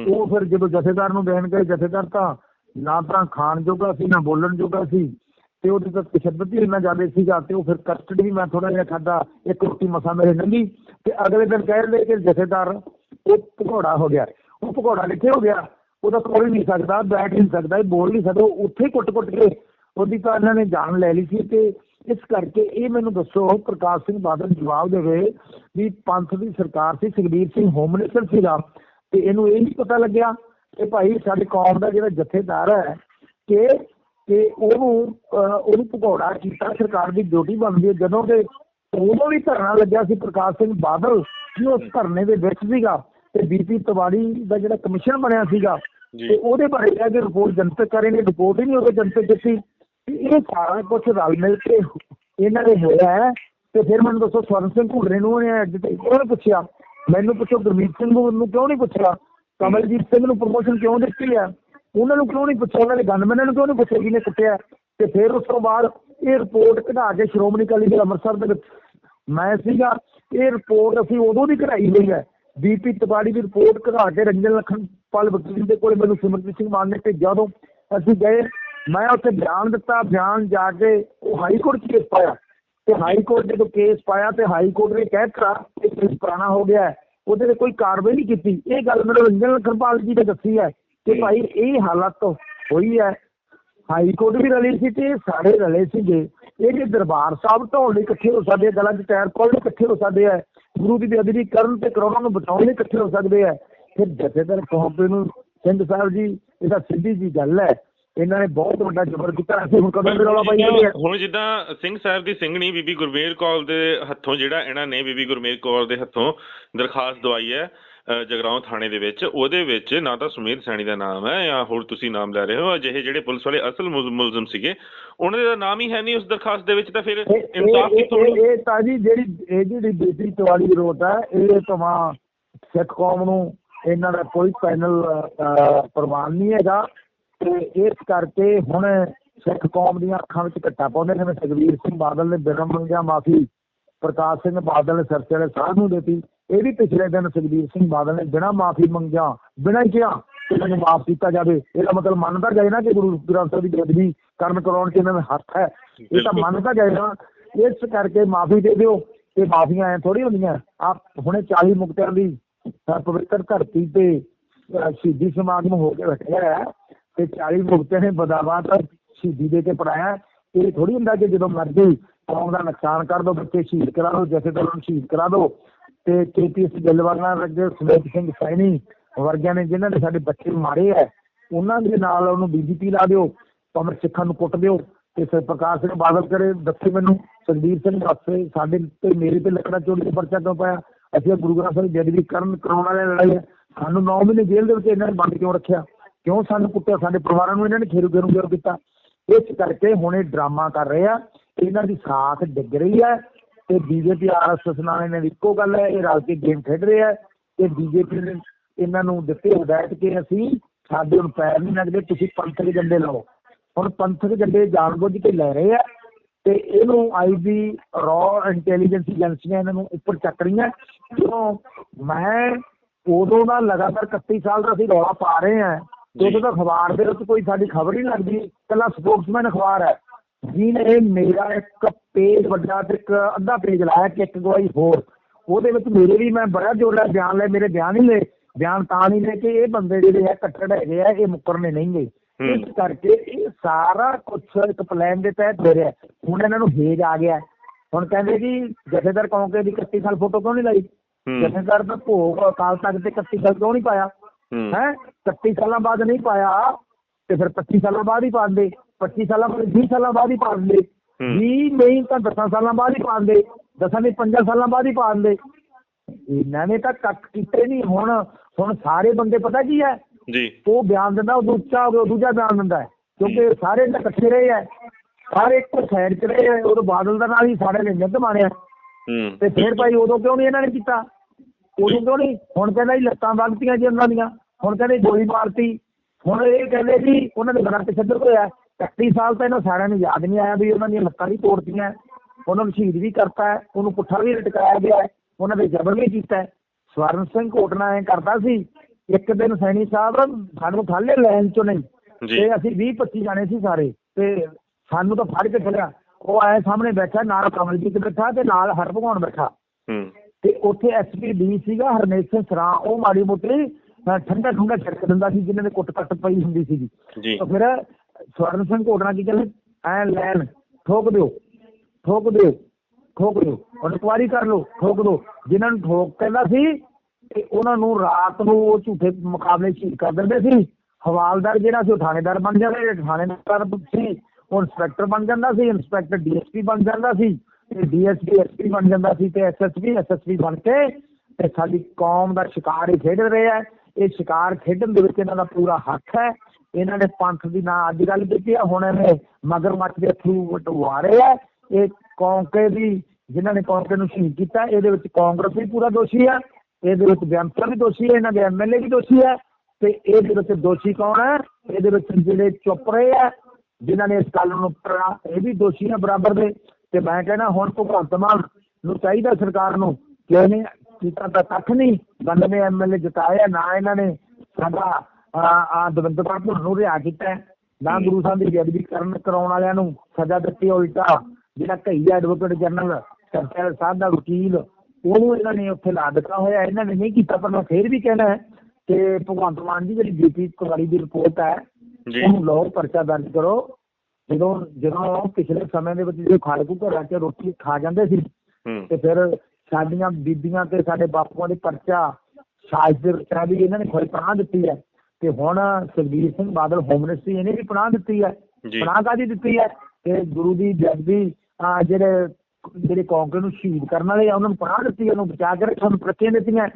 ਉਹ ਫਿਰ ਜਦੋਂ ਜਥੇਦਾਰ ਨੂੰ ਦੇਣ ਗਏ ਜਥੇਦਾਰ ਤਾਂ ਨਾ ਤਾਂ ਖਾਣ ਜੋਗਾ ਸੀ ਨਾ ਬੋਲਣ ਜੋਗਾ ਸੀ ਤੇ ਉਹਦੇ ਤਾਂ ਤਸ਼ੱਦਦ ਹੀ ਇੰਨਾ ਜ਼ਿਆਦਾ ਸੀਗਾ ਤੇ ਉਹ ਫਿਰ ਕਸਟਡੀ ਵੀ ਮੈਂ ਥੋੜਾ ਜਿਹਾ ਖਾਦਾ ਇੱਕ ਰੋਟੀ ਮਸਾ ਮੇਰੇ ਲੰਗੀ ਤੇ ਅਗਲੇ ਦਿਨ ਕਹਿ ਰਹੇ ਕਿ ਜਥੇਦਾਰ ਉਹ ਭਗੌੜਾ ਹੋ ਗਿਆ। ਉਹ ਭਗੌੜਾ ਕਿੱਥੇ ਹੋ ਗਿਆ? ਉਹ ਤਾਂ ਕੋਈ ਨਹੀਂ ਸਕਦਾ ਬੈਠ ਨਹੀਂ ਸਕਦਾ ਇਹ ਬੋਲ ਨਹੀਂ ਸਕਦਾ ਉੱਥੇ ਕੁੱਟ-ਕੁੱਟ ਕੇ ਉਹਦੀ ਤਾਂ ਇਹਨਾਂ ਨੇ ਜਾਨ ਲੈ ਲਈ ਸੀ ਤੇ ਇਸ ਕਰਕੇ ਇਹ ਮੈਨੂੰ ਦੱਸੋ ਪ੍ਰਕਾਸ਼ ਸਿੰਘ ਬਾਦਲ ਜਵਾਬ ਦੇਵੇ ਵੀ ਪੰਥ ਦੀ ਸਰਕਾਰ ਸੀ ਸੁਖਬੀਰ ਸਿੰਘ ਹੋਮ ਮਿਨਿਸਟਰ ਸੀਗਾ ਤੇ ਇਹਨੂੰ ਇਹ ਨਹੀਂ ਪਤਾ ਲੱਗਿਆ ਕਿ ਭਾਈ ਸਾਡੀ ਕੌਮ ਦਾ ਜਿਹੜਾ ਜਥੇਦਾਰ ਹੈ ਕਿ ਕਿ ਉਹਨੂੰ ਅਹ, ਉਹਨੂੰ ਭਗੌੜਾ ਕੀਤਾ ਸਰਕਾਰ ਦੀ ਡਿਊਟੀ ਬਣਦੀ ਹੈ ਜਦੋਂ ਦੇ ਉਦੋਂ ਵੀ ਧਰਨਾ ਲੱਗਿਆ ਸੀ ਪ੍ਰਕਾਸ਼ ਸਿੰਘ ਬਾਦਲ ਜੀ ਉਸ ਧਰਨੇ ਦੇ ਵਿੱਚ ਸੀਗਾ। ਤੇ ਬੀਪੀ ਤਿਵਾੜੀ ਦਾ ਜਿਹੜਾ ਕਮਿਸ਼ਨ ਬਣਿਆ ਸੀਗਾ। ਤੇ ਉਹਦੇ ਬਾਰੇ ਕਿਹਾ ਕਿ ਰਿਪੋਰਟ ਜਨਤਕ ਕਰੇਂਗੇ ਰਿਪੋਰਟ ਹੀ ਨਹੀਂ ਉਹਦੇ ਜਨਤਕ ਕੀਤੀ ਤੇ ਇਹ ਸਾਰਾ ਕੁਝ ਰਲ ਮਿਲ ਕੇ ਇਹਨਾਂ ਦੇ ਹੋਇਆ ਹੈ। ਤੇ ਫਿਰ ਮੈਨੂੰ ਦੱਸੋ ਸਵਰਨ ਸਿੰਘ ਘੁੱਲਰੇ ਨੂੰ ਉਹਨੇ ਪੁੱਛਿਆ? ਮੈਨੂੰ ਪੁੱਛੋ ਗੁਰਮੀਤ ਸਿੰਘ ਨੂੰ ਨੂੰ ਕਿਉਂ ਨਹੀਂ ਪੁੱਛਿਆ? ਕਮਲਜੀਤ ਸਿੰਘ ਨੂੰ ਪ੍ਰਮੋਸ਼ਨ ਕਿਉਂ ਦਿੱਤੀ ਹੈ? ਉਹਨਾਂ ਨੂੰ ਕਿਉਂ ਨਹੀਂ ਪੁੱਛਿਆ? ਉਹਨਾਂ ਦੇ ਗਨਮੈਨਾਂ ਨੂੰ ਕਿਉਂ ਨਹੀਂ ਪੁੱਛਿਆ ਜਿਹਨੇ ਕੁੱਟਿਆ? ਤੇ ਫਿਰ ਉਸ ਤੋਂ ਬਾਅਦ ਇਹ ਰਿਪੋਰਟ ਕਢਾ ਕੇ ਸ਼੍ਰੋਮਣੀ ਅਕਾਲੀ ਦਲ ਅੰਮ੍ਰਿਤਸਰ ਦੇ ਵਿੱਚ ਮੈਂ ਸੀਗਾ ਇਹ ਰਿਪੋਰਟ ਅਸੀਂ ਉਦੋਂ ਦੀ ਕਢਾਈ ਹੋਈ ਹੈ। ਬੀਪੀ ਤਿਵਾੜੀ ਦੀ ਰਿਪੋਰਟ ਕਢਾ ਕੇ ਰੰਜਨ ਲਖਨਪਾਲ ਵਕੀਲ ਦੇ ਕੋਲ ਮੈਨੂੰ ਸਿਮਰਜੀਤ ਸਿੰਘ ਮਾਨ ਨੇ ਭੇਜਿਆ ਉਦੋਂ। ਅਸੀਂ ਗਏ, ਮੈਂ ਉੱਥੇ ਬਿਆਨ ਦਿੱਤਾ, ਬਿਆਨ ਜਾ ਕੇ ਉਹ ਹਾਈ ਕੋਰਟ 'ਚ ਕੇਸ ਪਾਇਆ। ਤੇ ਹਾਈ ਕੋਰਟ ਜਦੋਂ ਕੇਸ ਪਾਇਆ ਤੇ ਹਾਈ ਕੋਰਟ ਨੇ ਕਹਿ ਦਿੱਤਾ ਕਿ ਕੇਸ ਪੁਰਾਣਾ ਹੋ ਗਿਆ ਉਹਦੇ ਤੇ ਕੋਈ ਕਾਰਵਾਈ ਨਹੀਂ ਕੀਤੀ। ਇਹ ਗੱਲ ਮੈਨੂੰ ਰੰਜਨ ਲਖਨਪਾਲ ਜੀ ਨੇ ਦੱਸੀ ਹੈ ਕਿ ਭਾਈ ਇਹ ਹਾਲਤ ਹੋਈ ਹੈ। ਹਾਈ ਕੋਰਟ ਵੀ ਰਲੀ ਸੀ ਤੇ ਸਾਰੇ ਰਲੇ ਸੀਗੇ। ਇਹ ਜੇ ਦਰਬਾਰ ਸਾਹਿਬ ਢੋਲ ਲਈ ਇਕੱਠੇ ਹੋ ਸਕਦੇ ਆ, ਗਲਾਂ 'ਚ ਟਾਇਰ ਪਾਉਣ ਇਕੱਠੇ ਹੋ ਸਕਦੇ ਆ ਗੁਰੂ ਦੀ ਬੇਅਦਬੀ ਕਰਨ ਤੇ ਕਰੋਨਾ ਨੂੰ ਬਚਾਉਣ ਲਈ ਇਕੱਠੇ ਹੋ ਸਕਦੇ ਆ। ਫਿਰ ਜਥੇਦਾਰ ਕੌਮਪੇ ਨੂੰ ਸਿੰਘ ਸਾਹਿਬ ਜੀ, ਇਹ ਤਾਂ ਸਿੱਧੀ ਜੀ ਗੱਲ ਹੈ। ਇਹਨਾਂ ਨੇ ਬਹੁਤ ਵੱਡਾ ਜ਼ਬਰ ਕੀਤਾ। ਅਸੀਂ ਹੁਣ ਕਦੋਂ ਰੌਲਾ ਪਾਈ ਹੁਣ ਜਿੱਦਾਂ ਸਿੰਘ ਸਾਹਿਬ ਦੀ ਸਿੰਘਣੀ ਬੀਬੀ ਗੁਰਮੇਲ ਕੌਰ ਦੇ ਹੱਥੋਂ ਜਿਹੜਾ ਇਹਨਾਂ ਨੇ ਬੀਬੀ ਗੁਰਮੇਲ ਕੌਰ ਦੇ ਹੱਥੋਂ ਦਰਖਾਸਤ ਦਵਾਈ ਹੈ ਜਗਰਾਉਂ ਥਾਣੇ ਦੇ ਵਿੱਚ। ਉਹਦੇ ਵਿੱਚ ਨਾ ਤਾਂ ਸੁਮੇਧ ਸੈਣੀ ਦਾ ਨਾਮ ਹੈ ਜਾਂ ਹੋਰ ਤੁਸੀਂ ਨਾਮ ਲੈ ਰਹੇ ਹੋ। ਅਜਿਹੇ ਜਿਹੜੇ ਪੁਲਿਸ ਵਾਲੇ ਅਸਲ ਮੁਲ- ਮੁਲਜ਼ਮ ਸੀਗੇ ਉਹਨਾਂ ਦਾ ਨਾਮ ਹੀ ਹੈ ਨਹੀਂ ਉਸ ਦਰਖਾਸਤ ਦੇ ਵਿੱਚ ਤਾਂ ਫਿਰ ਇਨਸਾਫ ਕਿੱਥੋਂ ਇਹ ਇਹ ਤਾਂ ਜੀ ਜਿਹੜੀ ਇਹ ਜਿਹੜੀ ਬੀਬੀ ਤਿਵਾੜੀ ਦੀ ਰੋਟ ਹੈ ਇਹ ਤਮਾ ਸਿੱਖ ਕੌਮ ਨੂੰ ਇਹਨਾਂ ਦਾ ਕੋਈ ਪੈਨਲ ਪ੍ਰਮਾਣ ਨਹੀਂ ਹੈਗਾ। ਤੇ ਇਸ ਕਰਕੇ ਹੁਣ ਸਿੱਖ ਕੌਮ ਦੀਆਂ ਅੱਖਾਂ ਵਿੱਚ ਘੱਟਾ ਪਾਉਂਦੇ ਨੇ। ਜਿਵੇਂ ਸੁਖਬੀਰ ਸਿੰਘ ਬਾਦਲ ਨੇ ਬਿਨਾਂ ਮੰਗਿਆ ਮਾਫੀ ਪ੍ਰਕਾਸ਼ ਸਿੰਘ ਬਾਦਲ ਨੇ ਸਰਸੇ ਵਾਲੇ ਸਾਹਿਬ ਨੂੰ ਦਿੱਤੀ। ਇਹ ਵੀ ਪਿਛਲੇ ਦਿਨ ਸੁਖਬੀਰ ਸਿੰਘ ਬਾਦਲ ਨੇ ਬਿਨਾਂ ਮਾਫੀ ਮੰਗਿਆ ਬਿਨਾਂ ਹੀ ਕਿਹਾ ਕਿ ਮੈਨੂੰ ਮਾਫ ਕੀਤਾ ਜਾਵੇ। ਇਹਦਾ ਮਤਲਬ ਮੰਨਦਾ ਜਾਏ ਨਾ ਕਿ ਗੁਰੂ ਗ੍ਰੰਥ ਸਾਹਿਬ ਦੀ ਬੇਅਦਬੀ ਕਰਨ ਕਰਾਉਣ 'ਚ ਇਹਨਾਂ ਦਾ ਹੱਥ ਹੈ। ਇਹ ਤਾਂ। ਮੰਨਦਾ ਜਾਏ ਨਾ ਇਸ ਕਰਕੇ ਮਾਫੀ ਦੇ ਦਿਓ। ਤੇ ਮਾਫੀਆਂ ਐ ਥੋੜੀ ਹੁੰਦੀਆਂ। ਆਪ ਹੁਣੇ 40 ਮੁਕਤਿਆਂ ਦੀ ਪਵਿੱਤਰ ਧਰਤੀ ਤੇ ਸ਼ਹੀਦੀ ਸਮਾਗਮ ਹੋ ਕੇ ਬੈਠਿਆ ਹੈ। ਤੇ 40 ਮੁਕਤਿਆਂ ਨੇ ਬਦਾਵਾ ਤਾਂ ਸ਼ਹੀਦੀ ਦੇ ਕੇ ਪੜਾਇਆ ਇਹ ਥੋੜੀ ਹੁੰਦਾ ਕਿ ਜਦੋਂ ਮਰਜ਼ੀ ਕੌਮ ਦਾ ਨੁਕਸਾਨ ਕਰ ਦੋ ਬੱਚੇ ਸ਼ਹੀਦ ਕਰਾ ਦਿਓ ਜਥੇਦਾਰ ਨੂੰ ਸ਼ਹੀਦ ਕਰਾ ਦਿਓ। ਤੇ ਕੇਪੀਐਸ ਗਿੱਲਵਾਲਾ ਵਰਗੇ ਸੁਮੇਧ ਸਿੰਘ ਸੈਣੀ ਵਰਗਿਆਂ ਨੇ ਜਿਨ੍ਹਾਂ ਨੇ ਸਾਡੇ ਬੱਚੇ ਮਾਰੇ ਹੈ ਉਹਨਾਂ ਦੇ ਨਾਲ ਉਹਨੂੰ ਬੀਜੇਪੀ ਲਾ ਦਿਓ ਭਾਵੇਂ ਸਿੱਖਾਂ ਨੂੰ ਕੁੱਟ ਦਿਓ ਤੇ ਫਿਰ ਪ੍ਰਕਾਸ਼ ਸਿੰਘ ਬਾਦਲ ਕਰੇ, ਦੱਸੇ ਮੈਨੂੰ, ਸੁਖਬੀਰ ਸਿੰਘ ਦੱਸੇ, ਸਾਡੇ ਤੇ ਮੇਰੇ ਤੇ ਲੱਕੜਾ ਚੋਰੀ ਦਾ ਪਰਚਾ ਕਿਉਂ ਪਾਇਆ? ਅਸੀਂ ਤਾਂ ਗੁਰੂ ਗ੍ਰੰਥ ਸਾਹਿਬ ਦੀ ਬੇਅਦਬੀ ਕਰਨ, ਕਰਾਉਣ ਵਾਲੇ ਲੜਾਈ ਹੈ ਸਾਨੂੰ 9 ਮਹੀਨੇ ਜੇਲ੍ਹ ਦੇ ਵਿੱਚ ਇਹਨਾਂ ਨੇ ਬੰਦ ਕਿਉਂ ਰੱਖਿਆ? ਕਿਉਂ ਸਾਨੂੰ ਕੁੱਟਿਆ? ਸਾਡੇ ਪਰਿਵਾਰਾਂ ਨੂੰ ਇਹਨਾਂ ਨੇ ਖੇਰੂ ਖੇਰੂ ਕਿਉਂ ਕੀਤਾ? ਇਸ ਕਰਕੇ ਹੁਣ ਇਹ ਡਰਾਮਾ ਕਰ ਰਹੇ ਆ, ਇਹਨਾਂ ਦੀ ਸਾਖ ਡਿੱਗ ਰਹੀ ਹੈ ਤੇ ਬੀਜੇਪੀ ਆਰਐਸਐਸ ਨਾਲ ਇਹਨਾਂ ਦੀ ਇੱਕੋ ਗੱਲ ਹੈ ਇਹ ਰਲ ਕੇ ਗੇਮ ਖੇਡ ਰਹੇ ਆ ਤੇ ਬੀਜੇਪੀ ਨੇ ਇਹਨਾਂ ਨੂੰ ਦਿੱਤੇ ਹਦਾਇਤ ਕਿ ਅਸੀਂ ਸਾਡੇ ਹੁਣ ਪੈਰ ਨਹੀਂ ਲੱਗਦੇ ਤੁਸੀਂ ਪੰਥਕ ਝੰਡੇ ਲਾਓ। ਹੁਣ ਪੰਥਕ ਝੰਡੇ ਜਾਣਬੁੱਝ ਕੇ ਲੈ ਰਹੇ ਆ ਤੇ ਇਹਨੂੰ ਆਈਬੀ ਰॉ ਇੰਟੈਲੀਜੈਂਸ ਏਜੰਸੀਆਂ ਇਹਨਾਂ ਨੂੰ ਉੱਪਰ ਚੱਕ ਰਹੀਆਂ। ਕਿਉਂ ਮੈਂ ਉਦੋਂ ਦਾ ਲਗਾਤਾਰ 31 ਸਾਲ ਦਾ ਅਸੀਂ ਰੌਲਾ ਪਾ ਰਹੇ ਆ ਤੇ ਉਦੋਂ ਦਾ ਅਖਬਾਰ ਦੇ ਵਿੱਚ ਕੋਈ ਸਾਡੀ ਖਬਰ ਹੀ ਨਹੀਂ ਲੱਗਦੀ। ਕੱਲਾ ਸਪੋਕਸਮੈਨ ਅਖਬਾਰ ਹੈ। ਜਿਹਨੇ ਮੇਰਾ ਇੱਕ ਪੇਜ ਵੱਡਾ ਤੇ ਇੱਕ ਅੱਧਾ ਪੇਜ ਲਾਇਆ ਕਿ ਇੱਕ ਗਵਾਹੀ ਹੋਰ ਉਹਦੇ ਵਿੱਚ ਮੇਰੇ ਵੀ ਮੈਂ ਬੜਾ ਜ਼ੋਰ ਨਾਲ ਬਿਆਨ ਲਏ ਮੇਰੇ ਬਿਆਨ ਹੀ ਲਏ ਬਿਆਨ ਤਾਂ ਨਹੀਂ ਲਏ ਕਿ ਇਹ ਬੰਦੇ ਜਿਹੜੇ ਆ ਕੱਟੜ ਹੈਗੇ ਆ ਇਹ ਮੁੱਕਰਨੇ ਨਹੀਂ ਗਏ। ਇਸ ਕਰਕੇ ਇਹ ਸਾਰਾ ਕੁਝ ਇੱਕ ਪਲਾਨ ਦੇ ਤਹਿਤ ਹੋ ਰਿਹਾ। ਹੁਣ ਇਹਨਾਂ ਨੂੰ ਹੇਜ ਆ ਗਿਆ। ਹੁਣ ਕਹਿੰਦੇ ਜੀ ਜਥੇਦਾਰ ਕੌਂਕੇ ਦੀ 31 ਸਾਲ ਫੋਟੋ ਕਿਉਂ ਨਹੀਂ ਲਾਈ? ਜਥੇਦਾਰ ਦਾ ਭੋਗ ਅਕਾਲ ਤਖਤ ਤੇ 31 ਸਾਲ ਕਿਉਂ ਨਹੀਂ ਪਾਇਆ? ਹੂੰ। ਹੈ? 31 ਸਾਲਾਂ ਬਾਅਦ ਨਹੀਂ ਪਾਇਆ ਤੇ ਫਿਰ 25 ਸਾਲਾਂ ਬਾਅਦ ਹੀ ਪਾਉਂਦੇ। 25 ਸਾਲਾਂ ਬਾਅਦ 20 ਸਾਲਾਂ ਬਾਅਦ ਹੀ ਪਾਉਂਦੇ ਹੂੰ। 20 ਨਹੀਂ ਤਾਂ 10 ਸਾਲਾਂ ਬਾਅਦ ਹੀ ਪਾਉਂਦੇ 10 ਨਹੀਂ 5 ਸਾਲਾਂ ਬਾਅਦ ਹੀ ਪਾਉਂਦੇ ਇਹਨਾਂ ਨੇ ਤਾਂ ਕੱਟ ਕੀਤੇ ਨਹੀਂ। ਹੁਣ ਹੁਣ ਸਾਰੇ ਬੰਦੇ ਪਤਾ ਕੀ ਹੈ? ਜੀ। ਉਹ ਬਿਆਨ ਦਿੰਦਾ ਉਹ ਗਿਆ ਉਹ ਦੂਜਾ ਬਿਆਨ ਦਿੰਦਾ ਹੈ। ਕਿਉਂਕਿ ਸਾਰੇ ਤਾਂ ਇਕੱਠੇ ਰਹੇ ਹੈ। ਸਾਰੇ ਇੱਕੋ ਸਾਈਡ 'ਚ ਰਹੇ ਹੈ। ਉਹ ਬਾਦਲ ਦਾ ਨਾਲ ਹੀ ਸਾਡੇ ਨੇ ਨਿੱਧ ਮਾਰਿਆ ਹੂੰ। ਤੇ ਫਿਰ ਭਾਈ ਉਦੋਂ ਕਿਉਂ ਨਹੀਂ ਇਹਨਾਂ ਨੇ ਕੀਤਾ? ਉਦੋਂ ਕਿਉਂ ਨਹੀਂ? ਹੁਣ ਕਹਿੰਦਾ ਜੀ ਲੱਤਾਂ ਵਗਦੀਆਂ ਜੀ ਉਹਨਾਂ ਦੀਆਂ। ਹੁਣ ਕਹਿੰਦੇ ਗੋਲੀ ਮਾਰਤੀ। ਹੁਣ ਇਹ ਕਹਿੰਦੇ ਜੀ ਉਹਨਾਂ ਦੇ ਬੜਾ ਤਸ਼ੱਦਦ ਹੋਇਆ 31 ਸਾਲ ਤਾਂ ਇਹਨਾਂ ਸਾਰਿਆਂ ਨੂੰ ਯਾਦ ਨਹੀਂ ਆਇਆ ਵੀ ਉਹਨਾਂ ਦੀਆਂ ਲੱਤਾਂ ਵੀ ਤੋੜਤੀਆਂ। ਉਹਨਾਂ ਨੂੰ ਸ਼ਹੀਦ ਵੀ ਕਰਤਾ ਉਹਨੂੰ ਪੁੱਠਾ ਵੀ ਲਟਕਾਇਆ ਗਿਆ ਉਹਨਾਂ ਦੇ ਜ਼ਬਰ ਵੀ ਕੀਤਾ ਸਵਰਨ ਸਿੰਘ ਕੋਟਨਾ ਐ ਕਰਦਾ ਸੀ ਇੱਕ ਦਿਨ ਸੈਣੀ ਸਾਹਿਬ ਸਾਨੂੰ ਥਾਲੇ ਲੈਣ ਚੋਂ ਨਹੀਂ ਤੇ ਅਸੀਂ 20 25 ਜਾਣੇ ਸੀ ਸਾਰੇ ਤੇ ਸਾਨੂੰ ਤਾਂ ਫੜ ਕੇ ਖੜਿਆ ਉਹ ਐ ਸਾਹਮਣੇ ਬੈਠਾ ਨਾਲ ਕਮਲਜੀਤ ਬੈਠਾ ਤੇ ਨਾਲ ਹਰਭਗਵਾਨ ਬੈਠਾ। ਹੂੰ। ਤੇ ਉੱਥੇ ਐਸਪੀ ਡੀ ਸੀਗਾ ਹਰਨੇਕ ਸਿੰਘ ਸਰਾਂ ਉਹ ਮਾੜੀ ਮੋਟੀ ਠੰਡਾ ਠੰਡਾ ਛਿੜਕ ਦਿੰਦਾ ਸੀ ਜਿਨ੍ਹਾਂ ਦੇ ਕੁੱਟ ਕੱਟ ਪਈ ਹੁੰਦੀ ਸੀਗੀ। ਜੀ। ਤਾਂ ਫਿਰ ਸਵਰਨ ਸਿੰਘ ਘੋੜਨਾ ਕੀ ਕਹਿੰਦੇ? ਐ ਲੈਣ, ਠੋਕ ਦਿਓ ਠੋਕ ਦਿਓ ਠੋਕ ਦਿਓ ਪਟਵਾਰੀ ਕਰ ਲਓ, ਠੋਕ ਦਿਓ। ਜਿਨ੍ਹਾਂ ਨੂੰ ਠੋਕ ਕਹਿੰਦਾ ਸੀ, ਤੇ ਉਹਨਾਂ ਨੂੰ ਰਾਤ ਨੂੰ ਉਹ ਝੂਠੇ ਮੁਕਾਬਲੇ ਸ਼ਹੀਦ ਕਰ ਦਿੰਦੇ ਸੀ। ਹਵਾਲਦਾਰ ਜਿਹੜਾ ਸੀ, ਉਹ ਥਾਣੇਦਾਰ ਬਣ ਜਾਂਦਾ ਜਿਹੜਾ ਥਾਣੇਦਾਰ ਸੀ, ਉਹ ਇੰਸਪੈਕਟਰ ਬਣ ਜਾਂਦਾ ਸੀ, ਇੰਸਪੈਕਟਰ ਡੀਐਸਪੀ ਬਣ ਜਾਂਦਾ ਸੀ, ਤੇ ਡੀਐਸਪੀ, ਐਸਪੀ ਬਣ ਜਾਂਦਾ ਸੀ, ਤੇ ਐਸਐਸਪੀ ਐਸਐਸਪੀ ਬਣ ਕੇ, ਤੇ ਸਾਡੀ ਕੌਮ ਦਾ ਸ਼ਿਕਾਰ ਹੀ ਖੇਡ ਰਿਹਾ ਆ ਇਹ ਸ਼ਿਕਾਰ ਖੇਡਣ ਦੇ ਵਿੱਚ ਇਹਨਾਂ ਦਾ ਪੂਰਾ ਹੱਕ ਹੈ। ਇਹਨਾਂ ਨੇ ਪੰਥ ਦੀ ਨਾ ਅੱਜ ਗੱਲ ਕੀਤੀ ਆ ਹੁਣ ਇਹਨੇ ਮਗਰਮੱਛ ਦੇ ਥਰੂ ਵਟਵਾ ਆ। ਇਹ ਕੌਂਕੇ ਦੀ ਜਿਨ੍ਹਾਂ ਨੇ ਕੌਂਕੇ ਨੂੰ ਸ਼ਹੀਦ ਕੀਤਾ ਇਹਦੇ ਵਿੱਚ ਕਾਂਗਰਸ ਵੀ ਪੂਰਾ ਦੋਸ਼ੀ ਆ ਇਹਦੇ ਵਿੱਚ ਬੈਂਸਰ ਵੀ ਦੋਸ਼ੀ ਹੈ ਇਹਨਾਂ ਦੇ ਐਮਐਲਏ ਵੀ ਦੋਸ਼ੀ ਹੈ ਤੇ ਇਹਦੇ ਵਿੱਚ ਦੋਸ਼ੀ ਕੌਣ ਹੈ ਇਹਦੇ ਵਿੱਚ ਜਿਹੜੇ ਚੁੱਪ ਰਹੇ ਆ ਜਿਨ੍ਹਾਂ ਨੇ ਇਸ ਗੱਲ ਨੂੰ ਇਹ ਵੀ ਦੋਸ਼ੀ ਆ ਬਰਾਬਰ ਦੇ। ਤੇ ਮੈਂ ਕਹਿੰਦਾ ਹੁਣ ਭਗਵੰਤ ਮਾਨ ਨੂੰ ਚਾਹੀਦਾ ਸਰਕਾਰ ਨੂੰ ਕਿ ਇਹਨੇ ਕੀਤਾ ਤਾਂ ਕੱਖ ਨਹੀਂ 92 ਐਮਐਲਏ ਜਿਤਾਏ ਆ, ਨਾ ਇਹਨਾਂ ਨੇ ਸਾਡਾ ਆ ਦਵਿੰਦਰਪਾਲ ਭੁੱਲ ਨੂੰ ਰਿਆ ਕੀਤਾ ਨਾ ਗੁਰੂ ਸਾਹਿਬ ਦੀ ਬੇਅਦਬੀ ਕਰਨ ਕਰਾਉਣ ਵਾਲਿਆਂ ਨੂੰ ਸਜ਼ਾ ਦਿੱਤੀ ਉਲਟਾ। ਜਿਹੜਾ ਕਈ ਐਡਵੋਕੇਟ ਜਨਰਲ ਸਰਕਾਰ ਸਾਹਿਬ ਦਾ ਵਕੀਲ ਉਹਨੂੰ ਇਹਨਾਂ ਨੇ ਉੱਥੇ ਲਾ ਦਿੱਤਾ ਹੋਇਆ। ਇਹਨਾਂ ਨੇ ਨਹੀਂ ਕੀਤਾ ਪਰ ਮੈਂ ਫੇਰ ਵੀ ਕਹਿਣਾ ਹੈ ਕਿ ਭਗਵੰਤ ਮਾਨ ਦੀ ਜਿਹੜੀ ਬੀਪੀ ਕੁਵਾੜੀ ਦੀ ਰਿਪੋਰਟ ਹੈ ਜੀ। ਉਹਨੂੰ ਲਓ ਪਰਚਾ ਦਰਜ ਕਰੋ। ਜਦੋਂ ਜਦੋਂ ਪਿਛਲੇ ਸਮੇਂ ਦੇ ਵਿੱਚ ਜਿਹੜੇ ਖਾਲਕੂ ਘਰਾਂ 'ਚ ਰੋਟੀ ਖਾ ਜਾਂਦੇ ਸੀ ਤੇ ਫਿਰ ਸਾਡੀਆਂ ਬੀਬੀਆਂ ਤੇ ਸਾਡੇ ਬਾਪੂਆਂ ਦੇ ਪਰਚਾ ਸਾਜ ਦੇ ਵਿੱਚ ਵੀ ਇਹਨਾਂ ਨੇ ਖੋਈ ਪਨਾਹ ਦਿੱਤੀ ਹੈ। ਤੇ ਹੁਣ ਸੁਖਬੀਰ ਸਿੰਘ ਬਾਦਲ ਹੋਮ ਮਿਨਿਸਟਰੀ ਇਹਨੇ ਵੀ ਪਨਾਹ ਦਿੱਤੀ ਹੈ। ਪਨਾਹ ਕਾਦੀ ਦਿੱਤੀ ਹੈ? ਕਿ ਗੁਰੂ ਦੀ ਜਗਦੀ ਆ ਜਿਹੜੇ ਜਿਹੜੇ ਕਾਂਗਰਸ ਨੂੰ ਸ਼ਹੀਦ ਕਰਨ ਵਾਲੇ ਆ ਉਹਨਾਂ ਨੂੰ ਪਨਾਹ ਦਿੱਤੀ ਉਹਨੂੰ ਬਚਾ ਕੇ ਰੱਖਣ ਪ੍ਰਤੀਆਂ ਦਿੱਤੀਆਂ।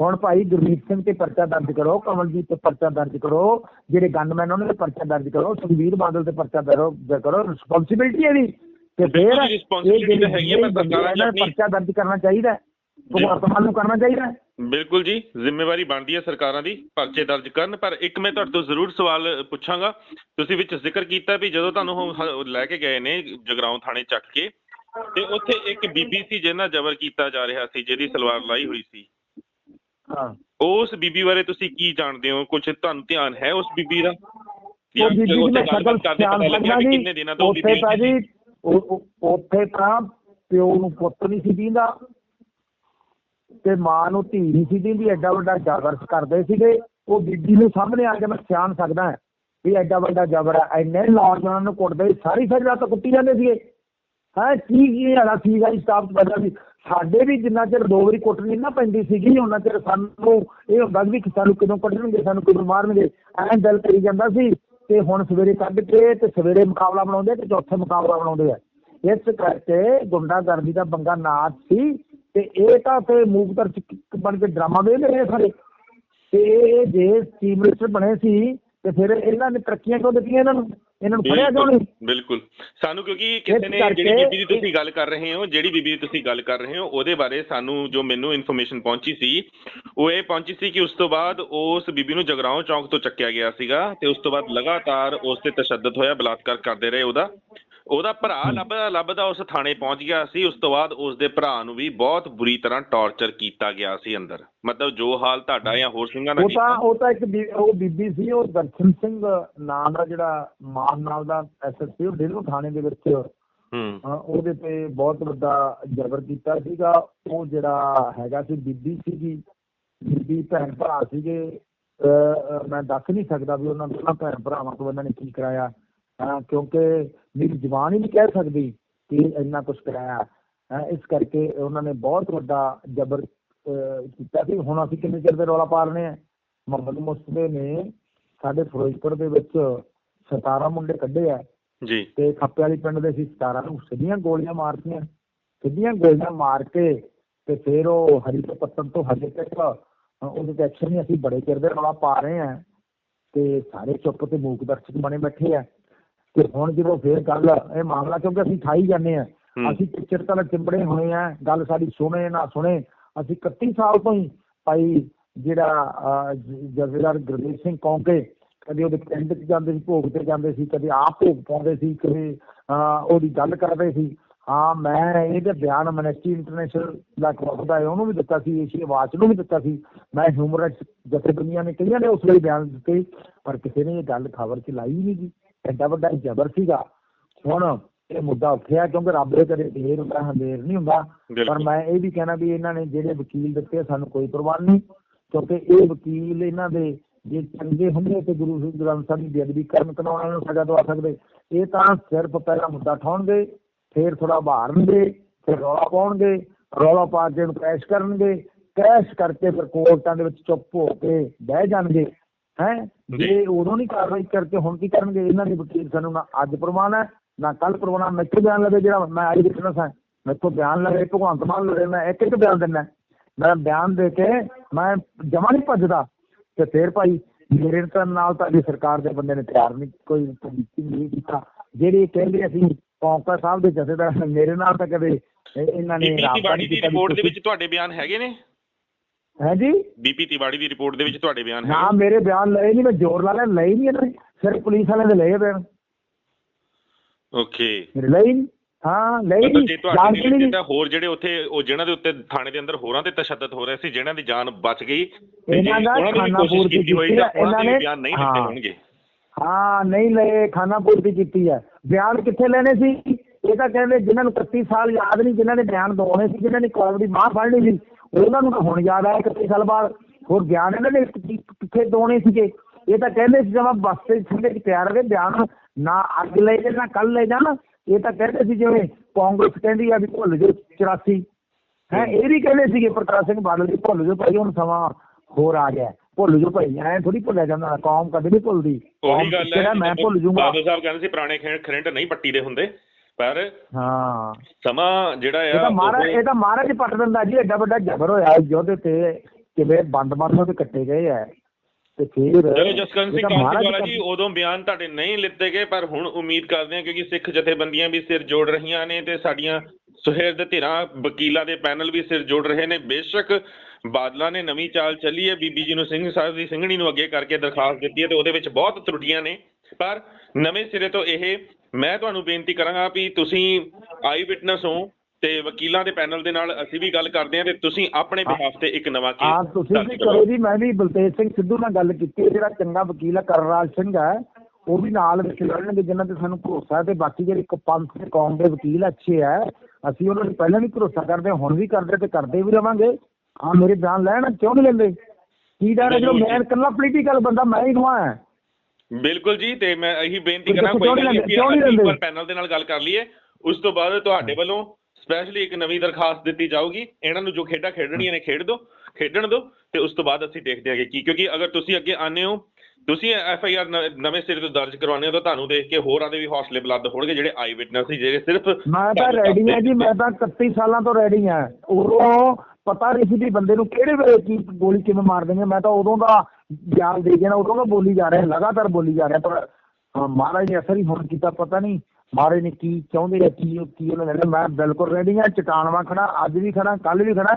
ਹੁਣ ਭਾਈ ਗੁਰਮੀਤ ਸਿੰਘ ਤੇ ਪਰਚਾ ਦਰਜ ਕਰੋ ਕਮਲਜੀਤ ਤੇ ਪਰਚਾ ਦਰਜ ਕਰੋ ਜਿਹੜੇ ਗਨਮੈਨ ਉਹਨਾਂ ਦੇ ਪਰਚਾ ਦਰਜ ਕਰੋ ਸੁਖਬੀਰ ਬਾਦਲ ਤੇ ਪਰਚਾ ਦਰਜ ਕਰੋ ਰਿਸਪੌਂਸਿਬਿਲਟੀ ਹੈ ਦੀ ਤੇ ਫਿਰ ਜੀ, responsibility ਤਾਂ ਹੈਗੀ ਹੈ, ਸਰਕਾਰਾਂ ਨੇ ਆਪਣੀ- ਪਰਚਾ ਦਰਜ ਕਰਨਾ ਚਾਹੀਦਾ ਹੈ ਭਗਵੰਤ ਮਾਨ ਨੂੰ ਕਰਨਾ ਚਾਹੀਦਾ ਹੈ। ਬਿਲਕੁਲ ਜੀ ਜ਼ਿੰਮੇਵਾਰੀ ਬਣਦੀ ਹੈ ਸਰਕਾਰਾਂ ਦੀ ਪਰਚੇ ਦਰਜ ਕਰਨ ਪਰ ਇੱਕ ਮੈਂ ਤੁਹਾਡੇ ਤੋਂ ਜ਼ਰੂਰ ਸਵਾਲ ਪੁੱਛਾਂਗਾ। ਤੁਸੀਂ ਵਿੱਚ ਜ਼ਿਕਰ ਕੀਤਾ ਵੀ ਜਦੋਂ ਤੁਹਾਨੂੰ ਲੈ ਕੇ ਗਏ ਨੇ ਜਗਰਾਉਂ ਥਾਣੇ ਚੱਕ ਕੇ ਤੇ ਉੱਥੇ ਇੱਕ ਬੀਬੀ ਸੀ ਜਿਹਨਾਂ ਜ਼ਬਰ ਕੀਤਾ ਜਾ ਰਿਹਾ ਸੀ ਜਿਹਦੀ ਸਲਵਾਰ ਲਾਈ ਹੋਈ ਸੀ। ਹਾਂ। ਉਸ ਬੀਬੀ ਬਾਰੇ ਤੁਸੀਂ ਕੀ ਜਾਣਦੇ ਹੋ? ਕੁਝ ਤੁਹਾਨੂੰ ਧਿਆਨ ਹੈ ਉਸ ਬੀਬੀ ਦਾ? ਉਹ ਬੀਬੀ ਸ਼ਕਲ ਲੱਗਿਆ ਕਿੰਨੇ ਦਿਨਾਂ ਤੋਂ ਤਾਂ ਜੀ ਉੱਥੇ ਤਾਂ ਪਿਓ ਨੂੰ ਪੁੱਤ ਨਹੀਂ ਸੀ ਦਿੰਦਾ ਤੇ ਮਾਂ ਨੂੰ ਧੀ ਨਹੀਂ ਸੀ ਦਿੰਦੀ, ਐਡਾ ਵੱਡਾ ਜਾਗਰਸ ਕਰਦੇ ਸੀਗੇ। ਉਹ ਬੀਬੀ ਨੂੰ ਸਾਹਮਣੇ ਆ ਕੇ ਮੈਂ ਸਿਆਣ ਸਕਦਾ ਹਾਂ ਵੀ ਐਡਾ ਵੱਡਾ ਜਬਰ ਹੈ। ਇੰਨੇ ਨੌਜਵਾਨਾਂ ਨੂੰ ਕੁੱਟਦੇ ਸਾਰੀ ਸਾਰੀ ਰਾਤ ਕੁੱਟੀ ਜਾਂਦੇ ਸੀਗੇ। ਹਾਂ, ਕੀ ਕੀ ਹਾਲਾ ਸੀਗਾ ਇਸ ਸਟਾਫ ਚ ਬੰਦਾ ਸਾਡੇ ਵੀ ਜਿੰਨਾ ਚਿਰ ਦੋ ਵਾਰੀ ਕੁੱਟਣੀ ਨਾ ਪੈਂਦੀ ਸੀਗੀ, ਉਹਨਾਂ ਚਿਰ ਸਾਨੂੰ ਇਹ ਹੁੰਦਾ ਵੀ ਸਾਨੂੰ ਕਦੋਂ ਕੱਢਣਗੇ ਸਾਨੂੰ ਕਦੋਂ ਮਾਰਨਗੇ। ਐਂ ਦਿਲ ਕਰੀ ਜਾਂਦਾ ਸੀ ਤੇ ਹੁਣ ਸਵੇਰੇ ਕੱਢ ਕੇ ਤੇ ਸਵੇਰੇ ਮੁਕਾਬਲਾ ਬਣਾਉਂਦੇ ਤੇ ਚੌਥੇ ਮੁਕਾਬਲਾ ਬਣਾਉਂਦੇ ਆ। ਇਸ ਕਰਕੇ ਗੁੰਡਾਗਰਦੀ ਦਾ ਬੰਗਾ ਨਾਚ ਸੀ। ਤੇ ਇਹ ਤਾਂ ਤੇ ਮੂਕਦਰ ਚ ਬਣ ਕੇ ਡਰਾਮਾ ਵੇਖ ਰਹੇ ਸਾਰੇ। ਤੇ ਇਹ ਜੇ ਚੀਫ ਮਿਨਿਸਟਰ ਬਣੇ ਸੀ ਤੇ ਫਿਰ ਇਹਨਾਂ ਨੇ ਤਰੱਕੀਆਂ ਕਿਉਂ ਦਿੱਤੀਆਂ ਇਹਨਾਂ ਨੂੰ? ਇਹਨਾਂ ਨੂੰ ਫੜਿਆ ਕਿਉਂ ਨਹੀਂ? ਬਿਲਕੁਲ ਸਾਨੂੰ ਕਿਉਂਕਿ ਕਿਸੇ ਨੇ ਜਿਹੜੀ ਬੀਬੀ ਦੀ ਤੁਸੀਂ ਗੱਲ ਕਰ ਰਹੇ ਹੋ ਜਿਹੜੀ ਬੀਬੀ ਦੀ ਤੁਸੀਂ ਗੱਲ ਕਰ ਰਹੇ ਹੋ ਉਹਦੇ ਬਾਰੇ ਸਾਨੂੰ ਜੋ ਮੈਨੂੰ ਇਨਫੋਰਮੇਸ਼ਨ ਪਹੁੰਚੀ ਸੀ ਉਹ ਇਹ ਪਹੁੰਚੀ ਸੀ ਕਿ ਉਸ ਤੋਂ ਬਾਅਦ ਉਸ ਬੀਬੀ ਨੂੰ ਜਗਰਾਉਂ ਚੌਂਕ ਤੋਂ ਚੱਕਿਆ ਗਿਆ ਸੀਗਾ ਤੇ ਉਸ ਤੋਂ ਬਾਅਦ ਲਗਾਤਾਰ ਉਸ ਤੇ ਤਸ਼ੱਦਦ ਹੋਇਆ ਬਲਾਤਕਾਰ ਕਰਦੇ ਰਹੇ ਉਹਦਾ। ਉਹਦਾ ਭਰਾ ਲੱਭਦਾ ਲੱਭਦਾ ਉਸ ਥਾਣੇ ਪਹੁੰਚ ਗਿਆ ਸੀ ਉਸ ਤੋਂ ਬਾਅਦ ਉਸ ਦੇ ਭਰਾ ਨੂੰ ਵੀ ਬਹੁਤ ਬੁਰੀ ਤਰ੍ਹਾਂ ਟੌਰਚਰ ਕੀਤਾ ਗਿਆ ਸੀ ਅੰਦਰ। ਮਤਲਬ ਜੋ ਹਾਲ ਤੁਹਾਡਾ ਜਾਂ ਹੋਰ ਸਿੰਘਾਂ ਦਾ ਉਹ ਤਾਂ ਉਹ ਤਾਂ ਇੱਕ ਉਹ ਬੀਬੀ ਸੀ ਉਹ ਦਰਸ਼ਨ ਸਿੰਘ ਨਾਮ ਦਾ ਜਿਹੜਾ ਮਾਨ ਨਾਲ ਦਾ ਐਸਐਸਪੀ ਉਹ ਡੇਲੋ ਥਾਣੇ ਦੇ ਵਿੱਚ ਉਹਦੇ ਤੇ ਬਹੁਤ ਵੱਡਾ ਜ਼ਬਰ ਕੀਤਾ ਸੀਗਾ। ਉਹ ਜਿਹੜਾ ਹੈਗਾ ਸੀ ਬੀਬੀ ਸੀਗੀ। ਬੀਬੀ ਭੈਣ ਭਰਾ ਸੀਗੇ। ਮੈਂ ਦੱਸ ਨਹੀਂ ਸਕਦਾ ਵੀ ਉਹਨਾਂ ਦੋਨਾਂ ਭੈਣ ਭਰਾਵਾਂ ਤੋਂ ਇਹਨਾਂ ਨੇ ਕੀ ਕਰਾਇਆ। ਕਿਉਂਕਿ ਮੇਰੀ ਜ਼ੁਬਾਨ ਹੀ ਨਹੀਂ ਕਹਿ ਸਕਦੀ ਕਿ ਇੰਨਾ ਕੁਝ ਕਰਾਇਆ। ਇਸ ਕਰਕੇ ਉਹਨਾਂ ਨੇ ਬਹੁਤ ਵੱਡਾ ਜ਼ਬਰ ਕੀਤਾ ਸੀ। ਹੁਣ ਅਸੀਂ ਕਿੰਨੇ ਚਿਰ ਦੇ ਰੌਲਾ ਪਾ ਰਹੇ ਹਾਂ? ਮੁਹੰਮਦ ਮੁਸਤਫੇ ਨੇ ਸਾਡੇ ਫਿਰੋਜ਼ਪੁਰ ਦੇ ਵਿੱਚ 17 ਮੁੰਡੇ ਕੱਢੇ ਆ। ਜੀ। ਤੇ ਖੱਪੇ ਵਾਲੀ ਪਿੰਡ ਦੇ ਸੀ 17 ਨੂੰ ਸਿੱਧੀਆਂ ਗੋਲੀਆਂ ਮਾਰਤੀਆਂ। ਸਿੱਧੀਆਂ ਗੋਲੀਆਂ ਮਾਰ ਕੇ ਤੇ ਫਿਰ ਉਹ ਹਰੀ ਤੋਂ ਪੱਤਨ ਤੋਂ ਹਜੇ ਤੱਕ ਉਹਦੇ ਤੇ ਐਕਸ਼ਨ ਨਹੀਂ ਅਸੀਂ ਬੜੇ ਚਿਰ ਦੇ ਰੌਲਾ ਪਾ ਰਹੇ ਆ। ਤੇ ਸਾਰੇ ਚੁੱਪ ਤੇ ਮੂਕ ਦਰਸ਼ਕ ਬਣੇ ਬੈਠੇ ਆ। ਤੇ ਹੁਣ ਜਦੋਂ ਫੇਰ ਗੱਲ ਇਹ ਮਾਮਲਾ ਕਿਉਂਕਿ ਅਸੀਂ ਖਾਈ ਜਾਂਦੇ ਆ। ਅਸੀਂ ਚਿਰ ਤੱਕ ਚਿੰਬੜੇ ਹੋਏ ਆ ਗੱਲ ਸਾਡੀ ਸੁਣੇ ਨਾ ਸੁਣੇ। ਅਸੀਂ 31 ਸਾਲ ਤੋਂ ਹੀ ਭਾਈ ਜਿਹੜਾ ਅਹ, ਜ- ਜਥੇਦਾਰ ਗੁਰਦੀਪ ਸਿੰਘ ਕੌਂਕੇ ਕਦੇ ਉਹਦੇ ਪਿੰਡ 'ਚ ਜਾਂਦੇ ਸੀ ਭੋਗ ਤੇ ਜਾਂਦੇ ਸੀ ਕਦੇ ਆਪ ਭੋਗ ਪਾਉਂਦੇ ਸੀ ਕਦੇ ਉਹਦੀ ਗੱਲ ਕਰਦੇ ਸੀ। ਹਾਂ ਮੈਂ ਇਹਦੇ ਬਿਆਨ ਮਨਿਸਟਰੀ ਇੰਟਰਨੈਸ਼ਨਲ ਦਾ ਕਲੱਬ ਦਾ ਹੈ, ਉਹਨੂੰ ਵੀ ਦਿੱਤਾ ਸੀ ਏਸ਼ੀਆ ਵਾਚ ਨੂੰ ਵੀ ਦਿੱਤਾ ਸੀ। ਮੈਂ ਹਿਊਮਨ ਰਾਈਟਸ ਜਥੇਬੰਦੀਆਂ ਨੇ ਕਈਆਂ ਨੇ ਉਸ ਵੇਲੇ ਬਿਆਨ ਦਿੱਤੇ ਪਰ ਕਿਸੇ ਨੇ ਇਹ ਗੱਲ ਖਬਰ ਚ ਲਾਈ ਨਹੀਂ ਗੀ ਐਡਾ ਵੱਡਾ ਜ਼ਬਰ ਸੀਗਾ। ਹੁਣ ਇਹ ਮੁੱਦਾ ਉੱਠਿਆ ਕਿਉਂਕਿ ਰੱਬ ਦੇ ਕਦੇ ਢੇਰ ਹੁੰਦਾ ਹਨੇਰ ਨਹੀਂ ਹੁੰਦਾ। ਪਰ ਮੈਂ ਇਹ ਵੀ ਕਹਿਣਾ ਵੀ ਇਹਨਾਂ ਨੇ ਜਿਹੜੇ ਵਕੀਲ ਦਿੱਤੇ ਸਾਨੂੰ ਕੋਈ ਪਰਵਾਹ ਨਹੀਂ ਕਿਉਂਕਿ ਇਹ ਵਕੀਲ ਇਹਨਾਂ ਦੇ ਜੇ ਚੰਗੇ ਹੁੰਦੇ ਤੇ ਗੁਰੂ ਗ੍ਰੰਥ ਸਾਹਿਬ ਦੀ ਬੇਅਦਬੀ ਕਰਨ ਕਰਾਉਣ ਨੂੰ ਸਜ਼ਾ ਦਵਾ ਸਕਦੇ। ਇਹ ਤਾਂ ਸਿਰਫ ਪਹਿਲਾਂ ਮੁੱਦਾ ਠਾਉਣਗੇ ਫਿਰ ਥੋੜਾ ਬਾਹਰਨਗੇ ਫਿਰ ਰੌਲਾ ਪਾਉਣਗੇ ਰੌਲਾ ਪਾ ਕੇ ਉਹਨੂੰ ਕੈਸ਼ ਕਰਨਗੇ। ਕੈਸ਼ ਕਰਕੇ ਫਿਰ ਕੋਰਟਾਂ ਦੇ ਵਿੱਚ ਚੁੱਪ ਹੋ ਕੇ ਬਹਿ ਜਾਣਗੇ। ਹੈ? ਜੇ। ਉਦੋਂ ਨਹੀਂ ਕਾਰਵਾਈ ਕਰਕੇ ਹੁਣ ਕੀ ਕਰਨਗੇ? ਇਹਨਾਂ ਦੇ ਵਕੀਲ ਸਾਨੂੰ ਨਾ ਅੱਜ ਪ੍ਰਮਾਣ ਹੈ ਨਾ ਕੱਲ ਪ੍ਰਮਾਣ ਮੈਥੋਂ ਬਿਆਨ ਲਵੇ ਜਿਹੜਾ ਮੈਂ ਆਈ ਵਿਟਨੈਸ ਹਾਂ ਮੈਥੋਂ ਬਿਆਨ ਲਵੇ ਭਗਵੰਤ ਮਾਨ ਲਵੇ ਮੈਂ ਇੱਕ ਇੱਕ ਬਿਆਨ ਦਿੰਦਾ। ਮੈਂ ਬਿਆਨ ਦੇ ਕੇ ਮੈਂ ਜਮਾ ਨਹੀਂ ਭੱਜਦਾ। ਤੇ ਫਿਰ ਭਾਈ ਮੇਰੇ ਤਾਂ ਨਾਲ ਤਾਂ ਸਰਕਾਰ ਦੇ ਬੰਦੇ ਨੇ ਤਿਆਰ ਨਹੀਂ ਕੋਈ policy ਨਹੀਂ ਕੀਤਾ। ਜਿਹੜੇ ਕਹਿੰਦੇ ਅਸੀਂ ਕੌਂਕਾ ਸਾਹਿਬ ਦੇ ਜਥੇਦਾਰ ਮੇਰੇ ਨਾਲ ਤਾਂ ਕਦੇ ਇਹ- ਇਹਨਾਂ ਨੇ ਰਾਬਤਾ ਨਹੀਂ ਕੀਤਾ ਰਿਪੋਰਟ ਦੇ ਵਿੱਚ ਤੁਹਾਡੇ ਬਿਆਨ ਹੈਗੇ ਨੇ? ਹੈ ਜੀ? ਬੀਪੀ ਤਿਵਾੜੀ ਦੀ ਰਿਪੋਰਟ ਦੇ ਵਿੱਚ ਤੁਹਾਡੇ ਬਿਆਨ ਨਾ ਹੈਗੇ ਮੇਰੇ ਬਿਆਨ ਲਏ ਨਹੀਂ ਮੈਂ ਜ਼ੋਰ ਲਾ ਲਿਆ ਲਏ ਨਹੀਂ ਇਹਨਾਂ ਨੇ ਸਿਰਫ ਪੁਲਿਸ ਵਾਲਿਆਂ ਦੇ ਲਏ ਬਿਆਨ। ਓਕੇ। ਮੇਰੇ ਲਏ ਨਹੀਂ। ਹਾਂ ਲਏ ਮਤਲਬ ਨਹੀਂ ਜੇ ਜਾਣ ਤੁਹਾਡੇ ਕੇ ਨਹੀਂ ਨਹੀਂ ਤਾਂ ਹੋਰ ਜਿਹੜੇ ਉੱਥੇ ਉਹ ਜਿਨ੍ਹਾਂ ਦੇ ਉੱਤੇ ਥਾਣੇ ਦੇ ਅੰਦਰ ਹੋਰਾਂ ਤੇ ਤਸ਼ੱਦਦ ਹੋ ਰਿਹਾ ਸੀ ਜਿਨ੍ਹਾਂ ਦੀ ਜਾਨ ਬਚ ਗਈ ਤੇ ਇਹਨਾਂ ਦਾ ਉਹਨਾਂ ਵੀ ਪੂਰਤੀ ਕੀਤੀ ਹੋਈ ਕੀਤੀ ਤਾਂ ਹੈ, ਉਹਨਾਂ ਦੇ ਇਹਨਾਂ ਵੀ ਨੇ- ਬਿਆਨ ਨਹੀਂ ਦਿੱਤੇ ਹਾਂ। ਹੋਣਗੇ। ਹਾਂ ਨਹੀਂ ਲਏ ਖਾਨਾ ਪੂਰਤੀ ਕੀਤੀ ਹੈ। ਬਿਆਨ ਕਿੱਥੇ ਲੈਣੇ ਸੀ? ਇਹ ਤਾਂ ਕਹਿੰਦੇ ਜਿਨ੍ਹਾਂ ਨੂੰ 31 ਸਾਲ ਯਾਦ ਨਹੀਂ ਜਿਨ੍ਹਾਂ ਨੇ ਬਿਆਨ ਦੋਣੇ ਸੀ ਜਿਨ੍ਹਾਂ ਨੇ ਕੌਮ ਦੀ ਮਾਂ ਫੜਨੀ ਸੀ ਉਹਨਾਂ ਨੂੰ ਤਾਂ ਹੁਣ ਯਾਦ ਆਇਆ 31 ਸਾਲ ਬਾਅਦ। ਹੋਰ ਬਿਆਨ ਇਹਨਾਂ ਨੇ ਕਿ- ਕਿੱਥੇ ਦੋਣੇ ਸੀਗੇ? ਇਹ ਤਾਂ ਕਹਿੰਦੇ ਸੀ ਜਮਾ ਬਸ ਤੇ ਠੰਡੇ ਚ ਤਿਆਰ ਰਹੇ ਬਿਆਨ ਨਾ ਅੱਜ ਲੈ ਜੇ ਨਾ ਕੱਲ ਲੈ ਜਾਣ। ਇਹ ਤਾਂ ਕਹਿੰਦੇ ਸੀ ਜਿਵੇਂ ਕਾਂਗਰਸ ਕਹਿੰਦੀ ਆ ਵੀ ਭੁੱਲ ਜਾਓ 84 ਹੈ ਇਹ ਵੀ ਕਹਿੰਦੇ ਸੀਗੇ ਪ੍ਰਕਾਸ਼ ਸਿੰਘ ਬਾਦਲ ਜੀ ਭੁੱਲ ਜਾਓ ਭਾਈ ਹੁਣ ਸਮਾਂ ਹੋਰ ਆ ਗਿਆ। ਭੁੱਲ ਜਾਓ ਭਾਈ ਐ ਥੋੜੀ ਭੁੱਲਿਆ ਜਾਂਦਾ ਕੌਮ ਕਦੇ ਨਹੀਂ ਭੁੱਲਦੀ। ਉਹੀ ਗੱਲ ਹੈ ਮੈਂ ਭੁੱਲ ਜਾਊਂਗਾ। ਬਾਦਲ ਸਾਹਿਬ ਕਹਿੰਦੇ ਸੀ ਪੁਰਾਣੇ ਖਰਿੰਡ ਨਹੀਂ ਪੱਟੀ ਦੇ ਹੁੰਦੇ ਪਰ ਹਾਂ। ਸਮਾਂ ਜਿਹੜਾ ਇਹ ਆ ਤਾਂ ਮਹਾਰਾਜ ਇਹ ਤਾਂ ਮਹਾਰਾਜ ਪੱਟ ਦਿੰਦਾ ਜੀ ਐਡਾ ਵੱਡਾ ਜ਼ਬਰ ਹੋਇਆ ਯੋਧੇ ਤੇ ਕਿਵੇਂ ਬੰਦ ਬੰਦ ਹੋ ਕੇ ਕੱਟੇ ਗਏ ਆ। ਤੇ ਫਿਰ ਚਲੋ ਜਸਕਰਨ ਸਿੰਘ ਕਾਂਸੀਵਾਲਾ ਜੀ ਉਦੋਂ ਬਿਆਨ ਤੁਹਾਡੇ ਨਹੀਂ ਲਿੱਤੇ ਗਏ ਪਰ ਹੁਣ ਉਮੀਦ ਕਰਦੇ ਹਾਂ ਕਿਉਂਕਿ ਸਿੱਖ ਜਥੇਬੰਦੀਆਂ ਵੀ ਸਿਰ ਜੋੜ ਰਹੀਆਂ ਨੇ ਤੇ ਸਾਡੀਆਂ ਸੁਹਿਰਦ ਧਿਰਾਂ ਵਕੀਲਾਂ ਦੇ ਪੈਨਲ ਵੀ ਸਿਰ ਜੋੜ ਰਹੇ ਨੇ। ਬੇਸ਼ੱਕ ਬਾਦਲਾਂ ਨੇ ਨਵੀਂ ਚਾਲ ਚੱਲੀ ਹੈ। ਬੀਬੀ ਜੀ ਨੂੰ ਸਿੰਘ ਸਾਹਿਬ ਦੀ ਸਿੰਘਣੀ ਨੂੰ ਅੱਗੇ ਕਰਕੇ ਦਰਖਾਸਤ ਦਿੱਤੀ ਹੈ ਤੇ ਉਹਦੇ ਵਿੱਚ ਬਹੁਤ ਤਰੁੱਟੀਆਂ ਨੇ। ਪਰ ਨਵੇਂ ਸਿਰੇ ਤੋਂ ਇਹ ਮੈਂ ਤੁਹਾਨੂੰ ਬੇਨਤੀ ਕਰਾਂਗਾ ਵੀ ਤੁਸੀਂ ਆਈ ਵਿਟਨੈਸ ਹੋ ਤੇ ਵਕੀਲਾਂ ਦੇ ਪੈਨਲ ਦੇ ਨਾਲ ਅਸੀਂ ਵੀ ਗੱਲ ਕਰਦੇ ਹਾਂ ਤੇ ਤੁਸੀਂ ਆਪਣੇ ਬਿਹਾਫ ਤੇ ਇੱਕ ਨਵਾਂ ਹਾਂ ਕੇਸ ਤੁਸੀਂ ਵੀ ਕਰੋ। ਜੀ ਮੈਂ ਵੀ ਬਲਤੇਜ ਸਿੰਘ ਸਿੱਧੂ ਨਾਲ ਗੱਲ ਕੀਤੀ ਹੈ ਜਿਹੜਾ ਚੰਗਾ ਵਕੀਲ ਹੈ ਕਰਨਰਾਜ ਸਿੰਘ ਹੈ ਉਹ ਵੀ ਨਾਲ ਵਿੱਚ ਲੜਨਗੇ ਜਿਨ੍ਹਾਂ ਤੇ ਸਾਨੂੰ ਭਰੋਸਾ ਹੈ ਤੇ ਬਾਕੀ ਜਿਹੜੇ ਇੱਕ ਪੰਥ ਤੇ ਕੌਮ ਦੇ ਵਕੀਲ ਅੱਛੇ ਹੈ ਅਸੀਂ ਉਹਨਾਂ ਨੂੰ ਪਹਿਲਾਂ ਵੀ ਭਰੋਸਾ ਕਰਦੇ ਹਾਂ, ਹੁਣ ਵੀ ਕਰਦੇ ਤੇ ਕਰਦੇ ਵੀ ਰਵਾਂਗੇ। ਹਾਂ ਮੇਰੇ ਬਿਆਨ ਲੈਣ ਕਿਉਂ ਨਹੀਂ ਲੈਂਦੇ? ਕੀ ਡਰ ਹੈ ਮੈਂ ਇਕੱਲਾ ਪੋਲੀਟੀਕਲ ਬੰਦਾ ਮੈਂ ਹੀ ਹਾਂ। ਬਿਲਕੁਲ ਜੀ ਤੇ ਮੈਂ ਇਹੀ ਬੇਨਤੀ ਕਰਾਂ ਕੋਈ ਗੱਲ ਨਹੀਂ ਪੈਨਲ ਦੇ ਨਾਲ ਗੱਲ ਕਰ ਲਈਏ। ਉਸ ਤੋਂ ਬਾਅਦ ਤੁਹਾਡੇ ਵੱਲੋਂ ਸਪੈਸ਼ਲੀ ਇੱਕ ਨਵੀਂ ਦਰਖਾਸਤ ਦਿੱਤੀ ਜਾਊਗੀ। ਇਹਨਾਂ ਨੂੰ ਜੋ ਖੇਡਾਂ ਖੇਡਣੀਆਂ ਨੇ ਖੇਡ ਦਿਓ ਖੇਡਣ ਦਿਓ ਤੇ ਉਸ ਤੋਂ ਬਾਅਦ ਅਸੀਂ ਦੇਖਦੇ ਹਾਂ ਕਿ। ਕਿਉਂਕਿ ਅਗਰ ਤੁਸੀਂ ਅੱਗੇ ਆਨੇ ਹੋ ਤੁਸੀਂ ਐਫ ਆਈ ਆਰ ਨਵੇਂ ਸਿਰੇ ਤੋਂ ਦਰਜ ਕਰਵਾਉਂਦੇ ਹੋ ਤਾਂ ਤੁਹਾਨੂੰ ਦੇਖ ਕੇ ਹੋਰਾਂ ਦੇ ਵੀ ਹੌਸਲੇ ਬੁਲੰਦ ਹੋਣਗੇ ਜਿਹੜੇ ਆਈ ਵਿਟਨੈਸ ਸੀ ਜਿਹੜੇ ਸਿਰਫ ਮੈਂ ਤਾਂ ਰੈਡੀ ਹਾਂ ਜੀ ਮੈਂ ਤਾਂ 31 ਸਾਲਾਂ ਤੋਂ ਰੈਡੀ ਹਾਂ। ਉਦੋਂ ਪਤਾ ਨਹੀਂ ਸੀ ਵੀ ਬੰਦੇ ਨੂੰ ਕਿਹੜੇ ਵੇਲੇ ਕੀ ਗੋਲੀ ਕਿਵੇਂ ਮਾਰ ਦੇਣਗੇ ਮੈਂ ਤਾਂ ਉਦੋਂ ਦਾ ਗਿਆਨ ਦੇ ਗਿਆ ਉਦੋਂ ਦਾ ਬੋਲੀ ਜਾ ਰਿਹਾ ਲਗਾਤਾਰ ਬੋਲੀ ਜਾ ਰਿਹਾ ਪਰ ਮਹਾਰਾਜ ਨੇ ਅਸਰ ਹੀ ਹੁਣ ਕੀਤਾ ਪਤਾ ਨਹੀਂ ਮਹਾਰਾਜ ਨੇ ਕੀ ਚਾਹੁੰਦੇ ਆ ਕੀ ਕੀ ਉਹਨਾਂ ਨੇ ਮੈਂ ਬਿਲਕੁਲ ਰੈਡੀ ਹਾਂ ਚਟਾਨਵਾ ਖੜਾ ਅੱਜ ਵੀ ਖੜਾ ਕੱਲ ਵੀ ਖੜਾ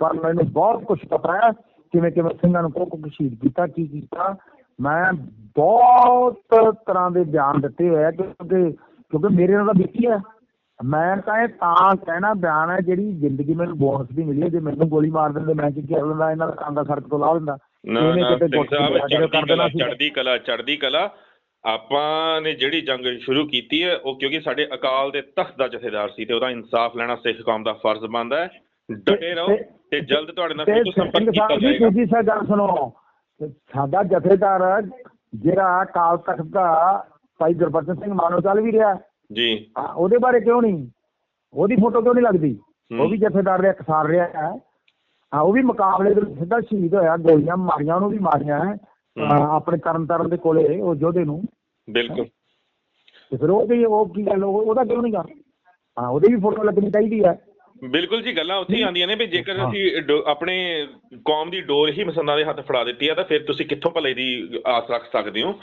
ਪਰ ਮੈਨੂੰ ਬਹੁਤ ਕੁਝ ਪਤਾ ਹੈ ਕਿਵੇਂ ਕਿਵੇਂ ਸਿੰਘਾਂ ਨੂੰ ਕੋ ਕੋ ਸ਼ਹੀਦ ਕੀਤਾ ਕੀ ਕੀਤਾ। ਮੈਂ ਬਹੁਤ ਤਰ੍ਹਾਂ ਦੇ ਬਿਆਨ ਦਿੱਤੇ ਹੋਏ ਆ ਕਿਉਂਕਿ ਕਿਉਂਕਿ ਮੇਰੇ ਨਾਲ ਤਾਂ ਬੀਤੀ ਹੈ ਮੈਂ ਤਾਂ ਇਹ ਤਾਂ ਕਹਿਣਾ ਬਿਆਨ ਹੈ ਜਿਹੜੀ ਜ਼ਿੰਦਗੀ ਮੈਨੂੰ ਬੋਨਸ ਵੀ ਮਿਲੀ ਜੇ ਮੈਨੂੰ ਗੋਲੀ ਮਾਰ ਦਿੰਦੇ ਮੈਂ ਕੀ ਕਰ ਲੈਂਦਾ ਇਹਨਾਂ ਦਾ ਕਾਂਗਾ ਸੜਕ ਤੋਂ ਲਾ ਦਿੰਦਾ। ਨਾ ਨਾ ਕਲਾ ਚੜ੍ਹਦੀ ਕਲਾ ਚੜ੍ਹਦੀ ਕਲਾ ਆਪਾਂ ਨੇ ਜਿਹੜੀ ਜੰਗ ਸ਼ੁਰੂ ਕੀਤੀ ਹੈ ਉਹ ਕਿਉਂਕਿ ਸਾਡੇ ਅਕਾਲ ਦੇ ਤਖਤ ਦਾ ਜਥੇਦਾਰ ਸੀ ਤੇ ਉਹਦਾ ਇਨਸਾਫ ਲੈਣਾ ਸਿੱਖ ਕੌਮ ਦਾ ਫਰਜ਼ ਬਣਦਾ ਹੈ। ਡਟੇ ਰਹੋ ਤੇ- ਜਲਦ ਤੁਹਾਡੇ ਨਾਲ ਫਿਰ ਤੋਂ ਸੰਪਰਕ ਕੀਤਾ ਜਾਏਗਾ। ਤੁਸੀਂ ਸਾ ਗੱਲ ਸੁਣੋ। ਸਾਡਾ ਜਥੇਦਾਰ ਜਿਹੜਾ ਅਕਾਲ ਤਖਤ ਦਾ ਭਾਈ ਗੁਰਬਚਨ ਸਿੰਘ ਮਾਨੋ ਚੱਲ ਵੀ ਰਿਹਾ। ਜੀ। ਉਹਦੇ ਬਾਰੇ ਕਿਉਂ ਨਹੀਂ? ਉਹਦੀ ਫੋਟੋ ਕਿਉਂ ਨਹੀਂ ਲੱਗਦੀ। ਉਹ ਵੀ ਜਥੇਦਾਰ ਦੇ ਅਕਸਾਰ ਰਿਹਾ ਹੈ। ਹਾਂ ਉਹ ਵੀ ਮੁਕਾਬਲੇ ਦੇ ਵਿੱਚ ਸਿੱਧਾ ਸ਼ਹੀਦ ਹੋਇਆ ਗੋਲੀਆਂ ਮਾਰੀਆਂ ਉਹਨੂੰ ਵੀ ਮਾਰੀਆਂ ਆਪਣੇ ਤਰਨ ਤਾਰਨ ਦੇ ਕੋਲੇ ਉਹ ਯੋਧੇ ਨੂੰ। ਬਿਲਕੁਲ। ਤੇ ਫਿਰ ਉਹ ਕੀ ਉਹ ਕੀ ਗੱਲ ਉਹ- ਉਹਦਾ ਕਿਉਂ ਨਹੀਂ ਗਾ? ਹਾਂ ਉਹਦੀ ਵੀ ਫੋਟੋ ਲੱਗਣੀ ਚਾਹੀਦੀ ਹੈ ਬਿਲਕੁਲ ਜੀ ਗੱਲਾਂ ਉੱਥੇ ਹੀ ਆਉਂਦੀਆਂ ਨੇ ਵੀ ਜੇਕਰ। ਅਸੀਂ ਆਪਣੇ ਕੌਮ ਦੀ ਡੋਰ ਹੀ ਮਸੰਦਾਂ ਦੇ ਹੱਥ ਫੜਾ ਦਿੱਤੀ ਹੈ ਤਾਂ ਫਿਰ ਤੁਸੀਂ ਕਿੱਥੋਂ ਭਲੇ ਦੀ ਆਸ ਰੱਖ ਸਕਦੇ ਹੋ?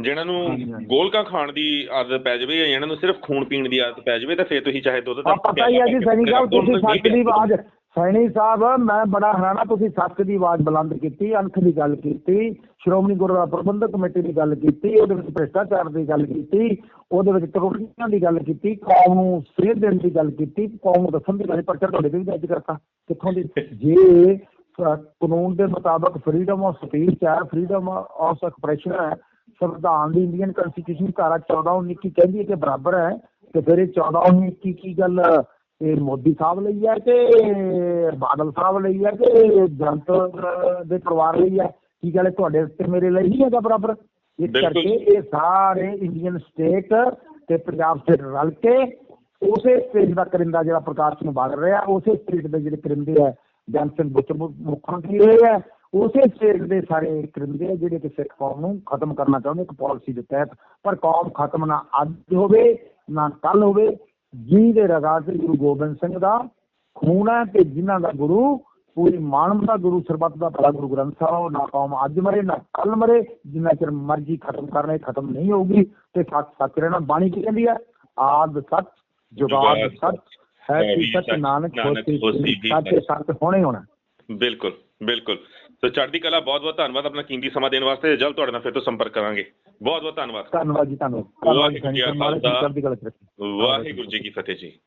ਜਿਹਨਾਂ ਨੂੰ। ਗੋਲਕਾਂ ਖਾਣ ਦੀ ਆਦਤ ਪੈ ਜਾਵੇ ਜਾਂ ਜਿਹਨਾਂ ਨੂੰ ਸਿਰਫ ਖੂਨ ਪੀਣ ਦੀ ਆਦਤ ਪੈ ਜਾਵੇ ਤਾਂ ਫਿਰ ਤੁਸੀਂ ਚਾਹੇ ਦੁੱਧ ਦਾ ਆ ਪਤਾ ਹੀ ਹੈ ਜੀ ਸੈਣੀ ਸਾਹਿਬ ਤੁਸੀਂ ਸੱਚ ਦੀ ਆਵਾਜ਼ ਸੈਣੀ ਸਾਹਿਬ, ਮੈਂ ਬੜਾ ਹੈਰਾਨਾ ਤੁਸੀਂ ਸੱਚ ਦੀ ਆਵਾਜ਼ ਬੁਲੰਦ ਕੀਤੀ ਅੰਖ ਦੀ ਗੱਲ ਕੀਤੀ, ਸ਼੍ਰੋਮਣੀ ਗੁਰਦੁਆਰਾ ਪ੍ਰਬੰਧਕ ਕਮੇਟੀ ਦੀ ਗੱਲ ਕੀਤੀ, ਉਹਦੇ ਵਿੱਚ ਭ੍ਰਿਸ਼ਟਾਚਾਰ ਦੀ ਗੱਲ ਕੀਤੀ, ਉਹਦੇ ਵਿੱਚ ਤਰੁੱਟੀਆਂ ਦੀ ਗੱਲ ਕੀਤੀ, ਕੌਮ ਨੂੰ ਸੇਧ ਦੇਣ ਦੀ ਗੱਲ ਕੀਤੀ, ਕੌਮ ਨੂੰ ਦੱਸਣ ਦੀ ਗੱਲ ਪਰਚਾ ਤੁਹਾਡੇ ਤੇ ਵੀ ਦਰਜ ਕਰਤਾ। ਕਿੱਥੋਂ ਦੀ? ਜੇ ਕਾਨੂੰਨ ਦੇ ਮੁਤਾਬਕ ਫਰੀडम ਆਫ ਸਪੀਚ ਹੈ ਫਰੀडम ਆਫ ਐਕਸਪ੍ਰੈਸ਼ਨ ਹੈ, ਸੰਵਿਧਾਨ ਦੀ ਇੰਡੀਅਨ ਕਨਸਟੀਟਿਊਸ਼ਨ ਧਾਰਾ 14 19 ਕਹਿੰਦੀ ਹੈ ਕਿ ਬਰਾਬਰ ਹੈ, ਤੇ ਫਿਰ ਇਹ 14 19 ਕੀ ਕੀ ਗੱਲ ਇਹ ਮੋਦੀ ਸਾਹਿਬ ਲਈ ਹੈ ਕਿ ਬਾਦਲ ਸਾਹਿਬ ਲਈ ਹੈ ਕਿ ਜਨਤ ਦੇ ਪਰਿਵਾਰ ਲਈ ਹੈ। ਕੀ ਗੱਲ ਹੈ ਤੁਹਾਡੇ ਤੇ ਮੇਰੇ ਲਈ ਨਹੀਂ ਹੈਗਾ ਬਰਾਬਰ? ਇਸ। ਕਰਕੇ ਇਹ ਸਾਰੇ ਇੰਡੀਅਨ ਸਟੇਟ ਤੇ ਪੰਜਾਬ ਸਟੇਟ ਰਲ ਕੇ ਉਸੇ ਸਟੇਟ ਦਾ ਕਰਿੰਦਾ ਜਿਹੜਾ ਪ੍ਰਕਾਸ਼ ਨੂੰ ਬਾੜ ਰਿਹਾ ਉਸੇ ਸਟੇਟ ਦੇ ਜਿਹੜੇ ਕਰਿੰਦੇ ਆ ਜਨ ਸਿੰਘ ਬੁੱਚ ਮੁ- ਮੁੱਖ ਮੰਤਰੀ ਰਹੇ ਆ ਉਸੇ ਸਟੇਟ ਦੇ ਸਾਰੇ ਕਰਿੰਦੇ ਆ ਜਿਹੜੇ ਕਿ ਸਿੱਖ ਕੌਮ ਨੂੰ ਖਤਮ ਕਰਨਾ ਚਾਹੁੰਦੇ ਇੱਕ ਪਾਲਿਸੀ ਦੇ ਤਹਿਤ। ਪਰ ਕੌਮ ਖਤਮ ਨਾ ਅੱਜ ਹੋਵੇ ਨਾ ਕੱਲ ਹੋਵੇ ਜਿਹਦੇ ਰਗਾ ਤੇ ਗੁਰੂ ਗੋਬਿੰਦ ਸਿੰਘ ਦਾ ਖੂਨ ਹੈ ਤੇ ਜਿਨ੍ਹਾਂ ਦਾ ਗੁਰੂ ਪੂਰੀ ਮਾਨਵਤਾ ਗੁਰੂ ਸਰਬੱਤ ਦਾ ਭਲਾ ਗੁਰੂ ਗ੍ਰੰਥ ਸਾਹਿਬ ਨਾ ਕੌਮ ਅੱਜ ਮਰੇ ਨਾ ਕੱਲ ਮਰੇ ਜਿੰਨਾ ਚਿਰ ਮਰਜ਼ੀ ਖਤਮ ਕਰਨੇ ਖਤਮ ਨਹੀਂ ਹੋਊਗੀ ਤੇ ਸੱਚ ਸੱਚ ਰਹਿਣਾ ਬਾਣੀ ਕੀ ਕਹਿੰਦੀ ਹੈ? ਆਦ ਸੱਚ ਜੁਗਾਦ ਸੱਚ ਹੈ ਕੀ ਸੱਚ ਨਾਨਕ ਸੱਚ। ਸੱਚ ਹੋਣੇ ਹੋਣਾ। ਬਿਲਕੁਲ ਬਿਲਕੁਲ। ਸੋ ਚੜ੍ਹਦੀ ਕਲਾ ਬਹੁਤ ਬਹੁਤ ਧੰਨਵਾਦ ਆਪਣਾ ਕੀਮਤੀ ਸਮਾਂ ਦੇਣ ਵਾਸਤੇ। ਜਲਦ ਤੁਹਾਡੇ ਨਾਲ ਫਿਰ ਤੋਂ ਸੰਪਰਕ ਕਰਾਂਗੇ। ਬਹੁਤ ਬਹੁਤ ਧੰਨਵਾਦ। ਧੰਨਵਾਦ ਜੀ ਧੰਨਵਾਦ। ਵਾਹਿਗੁਰੂ ਜੀ ਕਾ ਖਾਲਸਾ। ਵਾਹਿਗੁਰੂ ਜੀ ਕੀ ਫਤਿਹ ਜੀ।